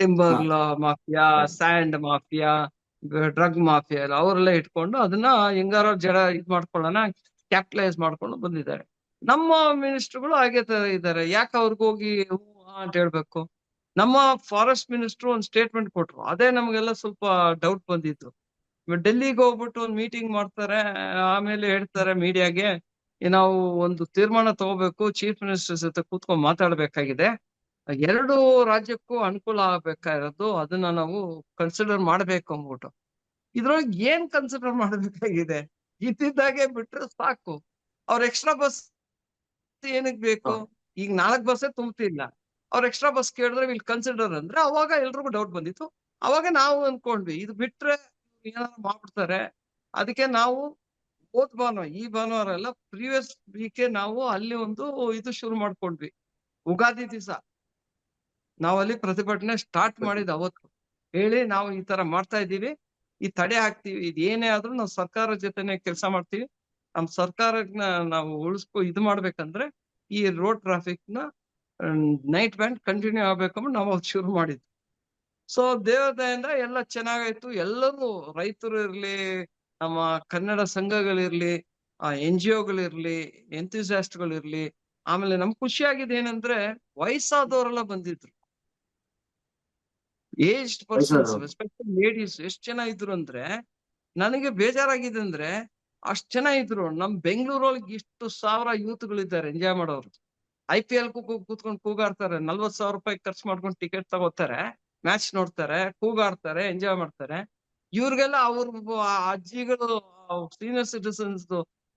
timber mafia sand mafia drug mafia ಎಲ್ಲ ಅವರೆಲ್ಲ ಇಟ್ಕೊಂಡು ಅದನ್ನ ಹೆಂಗಾರ ಜಡ ಇದ್ ಮಾಡ್ಕೊಳ್ಳೋಣ ಕ್ಯಾಪಿಟಲೈಸ್ ಮಾಡ್ಕೊಂಡು ಬಂದಿದ್ದಾರೆ. ನಮ್ಮ ಮಿನಿಸ್ಟರ್ಗಳು ಹಾಗೆ ಇದ್ದಾರೆ ಯಾಕೆ ಅವ್ರಿಗೆ ಹೋಗಿ ಹೂ ಹಾ ಅಂತ ಹೇಳ್ಬೇಕು. ನಮ್ಮ ಫಾರೆಸ್ಟ್ ಮಿನಿಸ್ಟರ್ ಒಂದು ಸ್ಟೇಟ್ಮೆಂಟ್ ಕೊಟ್ರು. ಅದೇ ನಮಗೆಲ್ಲ ಸ್ವಲ್ಪ ಡೌಟ್ ಬಂದಿತ್ತು. ಡೆಲ್ಲಿಗೆ ಹೋಗ್ಬಿಟ್ಟು ಒಂದು ಮೀಟಿಂಗ್ ಮಾಡ್ತಾರೆ, ಆಮೇಲೆ ಹೇಳ್ತಾರೆ ಮೀಡಿಯಾಗೆ ನಾವು ಒಂದು ತೀರ್ಮಾನ ತಗೋಬೇಕು ಚೀಫ್ ಮಿನಿಸ್ಟರ್ ಜೊತೆ ಕೂತ್ಕೊಂಡು ಮಾತಾಡ್ಬೇಕಾಗಿದೆ. ಎರಡು ರಾಜ್ಯಕ್ಕೂ ಅನುಕೂಲ ಆಗ್ಬೇಕಾಗಿರೋದು, ಅದನ್ನ ನಾವು ಕನ್ಸಿಡರ್ ಮಾಡ್ಬೇಕು ಅಂದ್ಬಿಟ್ಟು. ಇದ್ರೊಳಗೆ ಏನ್ ಕನ್ಸಿಡರ್ ಮಾಡ್ಬೇಕಾಗಿದೆ? ಇದ್ದಿದ್ದಾಗೆ ಬಿಟ್ರೆ ಸಾಕು. ಅವ್ರ ಎಕ್ಸ್ಟ್ರಾ ಬಸ್ ಏನಕ್ ಬೇಕು? ಈಗ ನಾಲ್ಕ್ ಬಸ್ಸೇ ತುಂಬ್ತಿಲ್ಲ ಅವ್ರ ಎಕ್ಸ್ಟ್ರಾ ಬಸ್ ಕೇಳಿದ್ರೆ ವಿಲ್ ಕನ್ಸಿಡರ್ ಅಂದ್ರೆ ಅವಾಗ ಎಲ್ರಿಗೂ ಡೌಟ್ ಬಂದಿತ್ತು. ಅವಾಗ ನಾವು ಅನ್ಕೊಂಡ್ವಿ ಇದು ಬಿಟ್ರೆ ಏನಾದ್ರು ಮಾಡ್ಬಿಡ್ತಾರೆ. ಅದಕ್ಕೆ ನಾವು ಹೋದ್ ಭಾನುವಾರ ಈ ಭಾನುವಾರ ಎಲ್ಲ ಪ್ರೀವಿಯಸ್ ವೀಕೆ ನಾವು ಅಲ್ಲಿ ಒಂದು ಇದು ಶುರು ಮಾಡ್ಕೊಂಡ್ವಿ. ಉಗಾದಿ ದಿವಸ. ನಾವಲ್ಲಿ ಅಲ್ಲಿ ಪ್ರತಿಭಟನೆ ಸ್ಟಾರ್ಟ್ ಮಾಡಿದ ಅವತ್ತು. ಹೇಳಿ ನಾವು ಈ ತರ ಮಾಡ್ತಾ ಇದ್ದೀವಿ. ಈ ತಡೆ ಹಾಕ್ತಿವಿ. ಇದೇನೇ ಏನೇ ಆದ್ರೂ ನಾವು ಸರ್ಕಾರ ಜೊತೆನೆ ಕೆಲಸ ಮಾಡ್ತೀವಿ. ನಮ್ ಸರ್ಕಾರನ ನಾವು ಉಳಿಸ್ಕೊ ಇದು ಮಾಡ್ಬೇಕಂದ್ರೆ ಈ ರೋಡ್ ಟ್ರಾಫಿಕ್ನ ನೈಟ್ ಬ್ಯಾಂಡ್ ಕಂಟಿನ್ಯೂ ಆಗ್ಬೇಕಂದ್ರೆ ನಾವು ಅದು ಶುರು ಮಾಡಿದ್ವಿ. ಸೊ ದೇವತೆಯಿಂದ ಎಲ್ಲ ಚೆನ್ನಾಗಾಯ್ತು. ಎಲ್ಲರೂ ರೈತರು ಇರ್ಲಿ ನಮ್ಮ ಕನ್ನಡ ಸಂಘಗಳಿರ್ಲಿ ಎನ್ ಜಿ ಒಗಳಿರ್ಲಿ ಎಂಥ್ಯೂಸಿಯಾಸ್ಟ್ಗಳಿರ್ಲಿ ಆಮೇಲೆ ನಮ್ ಖುಷಿ ಆಗಿದೆ ಏನಂದ್ರೆ ವಯಸ್ಸಾದವರೆಲ್ಲ ಬಂದಿದ್ರು. Aged persons. ಎಸ್ಪೆಷಲಿ ಲೇಡೀಸ್ ಎಷ್ಟ್ ಜನ ಇದ್ರು ಅಂದ್ರೆ ನನಗೆ ಬೇಜಾರಾಗಿದೆ ಅಂದ್ರೆ ಅಷ್ಟ್ ಜನ ಇದ್ರು. ನಮ್ ಬೆಂಗಳೂರೊಳಗೆ ಇಷ್ಟು ಸಾವಿರ ಯೂತ್ಗಳಿದ್ದಾರೆ ಎಂಜಾಯ್ ಮಾಡೋರು. ಐ ಪಿ ಎಲ್ ಕೂತ್ಕೊಂಡು ಕೂಗಾಡ್ತಾರೆ. ನಲ್ವತ್ ಸಾವಿರ ರೂಪಾಯಿ ಖರ್ಚು ಮಾಡ್ಕೊಂಡು ಟಿಕೆಟ್ ತಗೋತಾರೆ. ಮ್ಯಾಚ್ ನೋಡ್ತಾರೆ, ಕೂಗಾಡ್ತಾರೆ, ಎಂಜಾಯ್ ಮಾಡ್ತಾರೆ. ಇವ್ರಿಗೆಲ್ಲ ಅವ್ರ ಅಜ್ಜಿಗಳು ಸೀನಿಯರ್ ಸಿಟಿಸನ್ಸ್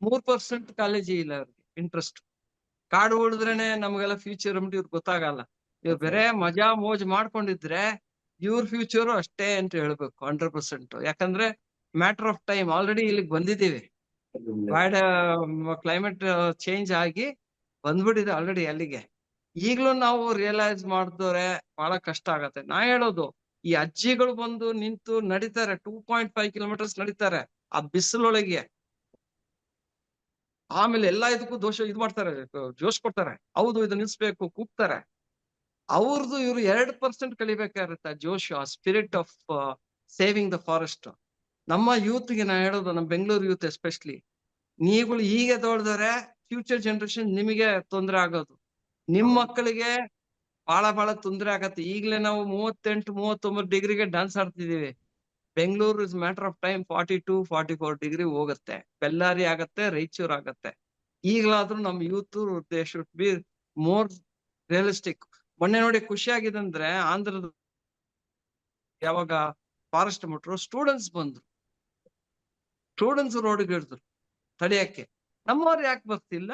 ಮೂರ್ ಪರ್ಸೆಂಟ್ ಕಾಲೇಜಿ ಇಲ್ಲ ಅವ್ರಿಗೆ ಇಂಟ್ರೆಸ್ಟ್ ಕಾಡು ಉಳಿದ್ರೇನೆ ನಮ್ಗೆಲ್ಲ ಫ್ಯೂಚರ್ ಅಂಬಿ ಇವ್ರಿಗೆ ಗೊತ್ತಾಗಲ್ಲ. ಇವ್ರು ಬೇರೆ ಮಜಾ ಮೋಜ್ ಮಾಡ್ಕೊಂಡಿದ್ರೆ ಇವ್ರ ಫ್ಯೂಚರ್ ಅಷ್ಟೇ ಅಂತ ಹೇಳ್ಬೇಕು ಹಂಡ್ರೆಡ್ ಪರ್ಸೆಂಟ್ ಯಾಕಂದ್ರೆ ಮ್ಯಾಟರ್ ಆಫ್ ಟೈಮ್ ಆಲ್ರೆಡಿ ಇಲ್ಲಿಗೆ ಬಂದಿದ್ದೀವಿ. ಬ್ಯಾಡ್ ಕ್ಲೈಮೇಟ್ ಚೇಂಜ್ ಆಗಿ ಬಂದ್ಬಿಟ್ಟಿದೆ ಆಲ್ರೆಡಿ ಅಲ್ಲಿಗೆ. ಈಗ್ಲೂ ನಾವು ರಿಯಲೈಸ್ ಮಾಡಿದ್ರೆ ಬಹಳ ಕಷ್ಟ ಆಗತ್ತೆ. ನಾ ಹೇಳೋದು, ಈ ಅಜ್ಜಿಗಳು ಬಂದು ನಿಂತು ನಡೀತಾರೆ ಟೂ ಪಾಯಿಂಟ್ ಫೈವ್ ಕಿಲೋಮೀಟರ್ಸ್ ನಡೀತಾರೆ ಆ ಬಿಸಿಲೊಳಗೆ. ಆಮೇಲೆ ಎಲ್ಲಾ ಇದಕ್ಕೂ ದೋಷ ಇದು ಮಾಡ್ತಾರೆ ಜೋಶ್ ಕೊಡ್ತಾರೆ. ಹೌದು, ಇದು ನಿಲ್ಸ್ಬೇಕು, ಕೂಗ್ತಾರೆ. ಅವ್ರದ್ದು ಇವ್ರು ಎರಡ್ ಪರ್ಸೆಂಟ್ ಕಲಿಬೇಕಾಗಿರುತ್ತೆ, ಜೋಶ್, ಆ spirit of saving the forest ನಮ್ಮ ಯೂತ್ಗೆ ನಾ ಹೇಳೋದು ನಮ್ಮ ಬೆಂಗಳೂರು ಯೂತ್ ಎಸ್ಪೆಷಲಿ ನೀವುಗಳು ಈಗ ತೊಳೆದರೆ ಫ್ಯೂಚರ್ ಜನರೇಷನ್ ನಿಮಗೆ ತೊಂದರೆ ಆಗೋದು. ನಿಮ್ ಮಕ್ಕಳಿಗೆ ಬಹಳ ಬಹಳ ತೊಂದರೆ ಆಗತ್ತೆ. ಈಗಲೇ ನಾವು ಮೂವತ್ತೆಂಟು ಮೂವತ್ತೊಂಬತ್ತು ಡಿಗ್ರಿಗೆ dance ಆಡ್ತಿದೀವಿ. Bengaluru is matter of time forty two forty four degree ಹೋಗುತ್ತೆ. ಬೆಲ್ಲಾರಿ ಆಗತ್ತೆ ರೈಚೂರ್ ಆಗತ್ತೆ. ಈಗಲಾದ್ರೂ ನಮ್ youth they should be more realistic ಮೊನ್ನೆ ನೋಡಿ ಖುಷಿ ಆಗಿದೆ ಅಂದ್ರೆ ಆಂಧ್ರದ ಯಾವಾಗ ಫಾರೆಸ್ಟ್ ಮುಟ್ರು ಸ್ಟೂಡೆಂಟ್ಸ್ ಬಂದ್ರು. ಸ್ಟೂಡೆಂಟ್ಸ್ ರೋಡ್ಗೆ ಇಳಿದ್ರು ತಡೆಯಕ್ಕೆ ನಮ್ಮವ್ರು ಯಾಕೆ ಬರ್ತಿಲ್ಲ?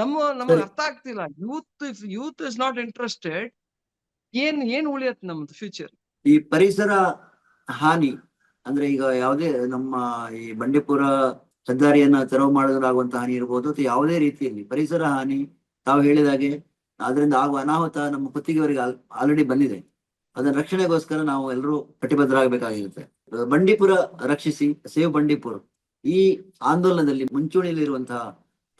ನಮ್ಮ ನಮ್ಗೆ ಅರ್ಥ ಆಗ್ತಿಲ್ಲ. Youth if youth is not interested ಏನ್ ಏನ್ ಉಳಿಯತ್ತೆ ನಮ್ದು ಫ್ಯೂಚರ್ ಈ ಪರಿಸರ ಹಾನಿ ಅಂದ್ರೆ ಈಗ ಯಾವುದೇ ನಮ್ಮ ಈ ಬಂಡೀಪುರ ಹೆದ್ದಾರಿಯನ್ನ ತೆರವು ಮಾಡೋದ್ರಾಗುವಂತ ಹಾನಿ ಇರ್ಬೋದು ಅಥವಾ ಯಾವುದೇ ರೀತಿಯಲ್ಲಿ ಪರಿಸರ ಹಾನಿ ತಾವು ಹೇಳಿದಾಗೆ ಅದರಿಂದ ಆಗುವ ಅನಾಹುತ ನಮ್ಮ ಕುತ್ತಿಗೆವರೆಗೆ ಆಲ್ರೆಡಿ ಬಂದಿದೆ. ಅದನ್ನ ರಕ್ಷಣೆಗೋಸ್ಕರ ನಾವು ಎಲ್ಲರೂ ಕಟಿಬದ್ಧರಾಗಬೇಕಾಗಿರುತ್ತೆ. ಬಂಡೀಪುರ ರಕ್ಷಿಸಿ ಸೇವ್ ಬಂಡೀಪುರ. ಈ ಆಂದೋಲನದಲ್ಲಿ ಮುಂಚೂಣಿಯಲ್ಲಿರುವಂತಹ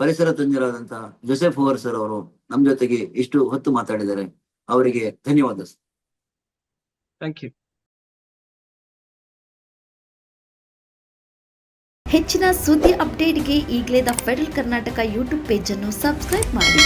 ಪರಿಸರ ತಜ್ಞರಾದಂತಹ ಜೋಸೆಫ್ ಹೋವರ್ ಸರ್ ಅವರು ನಮ್ಮ ಜೊತೆಗೆ ಇಷ್ಟು ಹೊತ್ತು ಮಾತಾಡಿದ್ದಾರೆ. ಅವರಿಗೆ ಧನ್ಯವಾದ ಥ್ಯಾಂಕ್ ಯು ಹೆಚ್ಚಿನ ಸುದ್ದಿ ಅಪ್ಡೇಟ್ಗೆ ಈಗಲೇ ದ ಫೆಡರಲ್ ಕರ್ನಾಟಕ ಯೂಟ್ಯೂಬ್ ಪೇಜನ್ನು ಸಬ್ಸ್ಕ್ರೈಬ್ ಮಾಡಿ.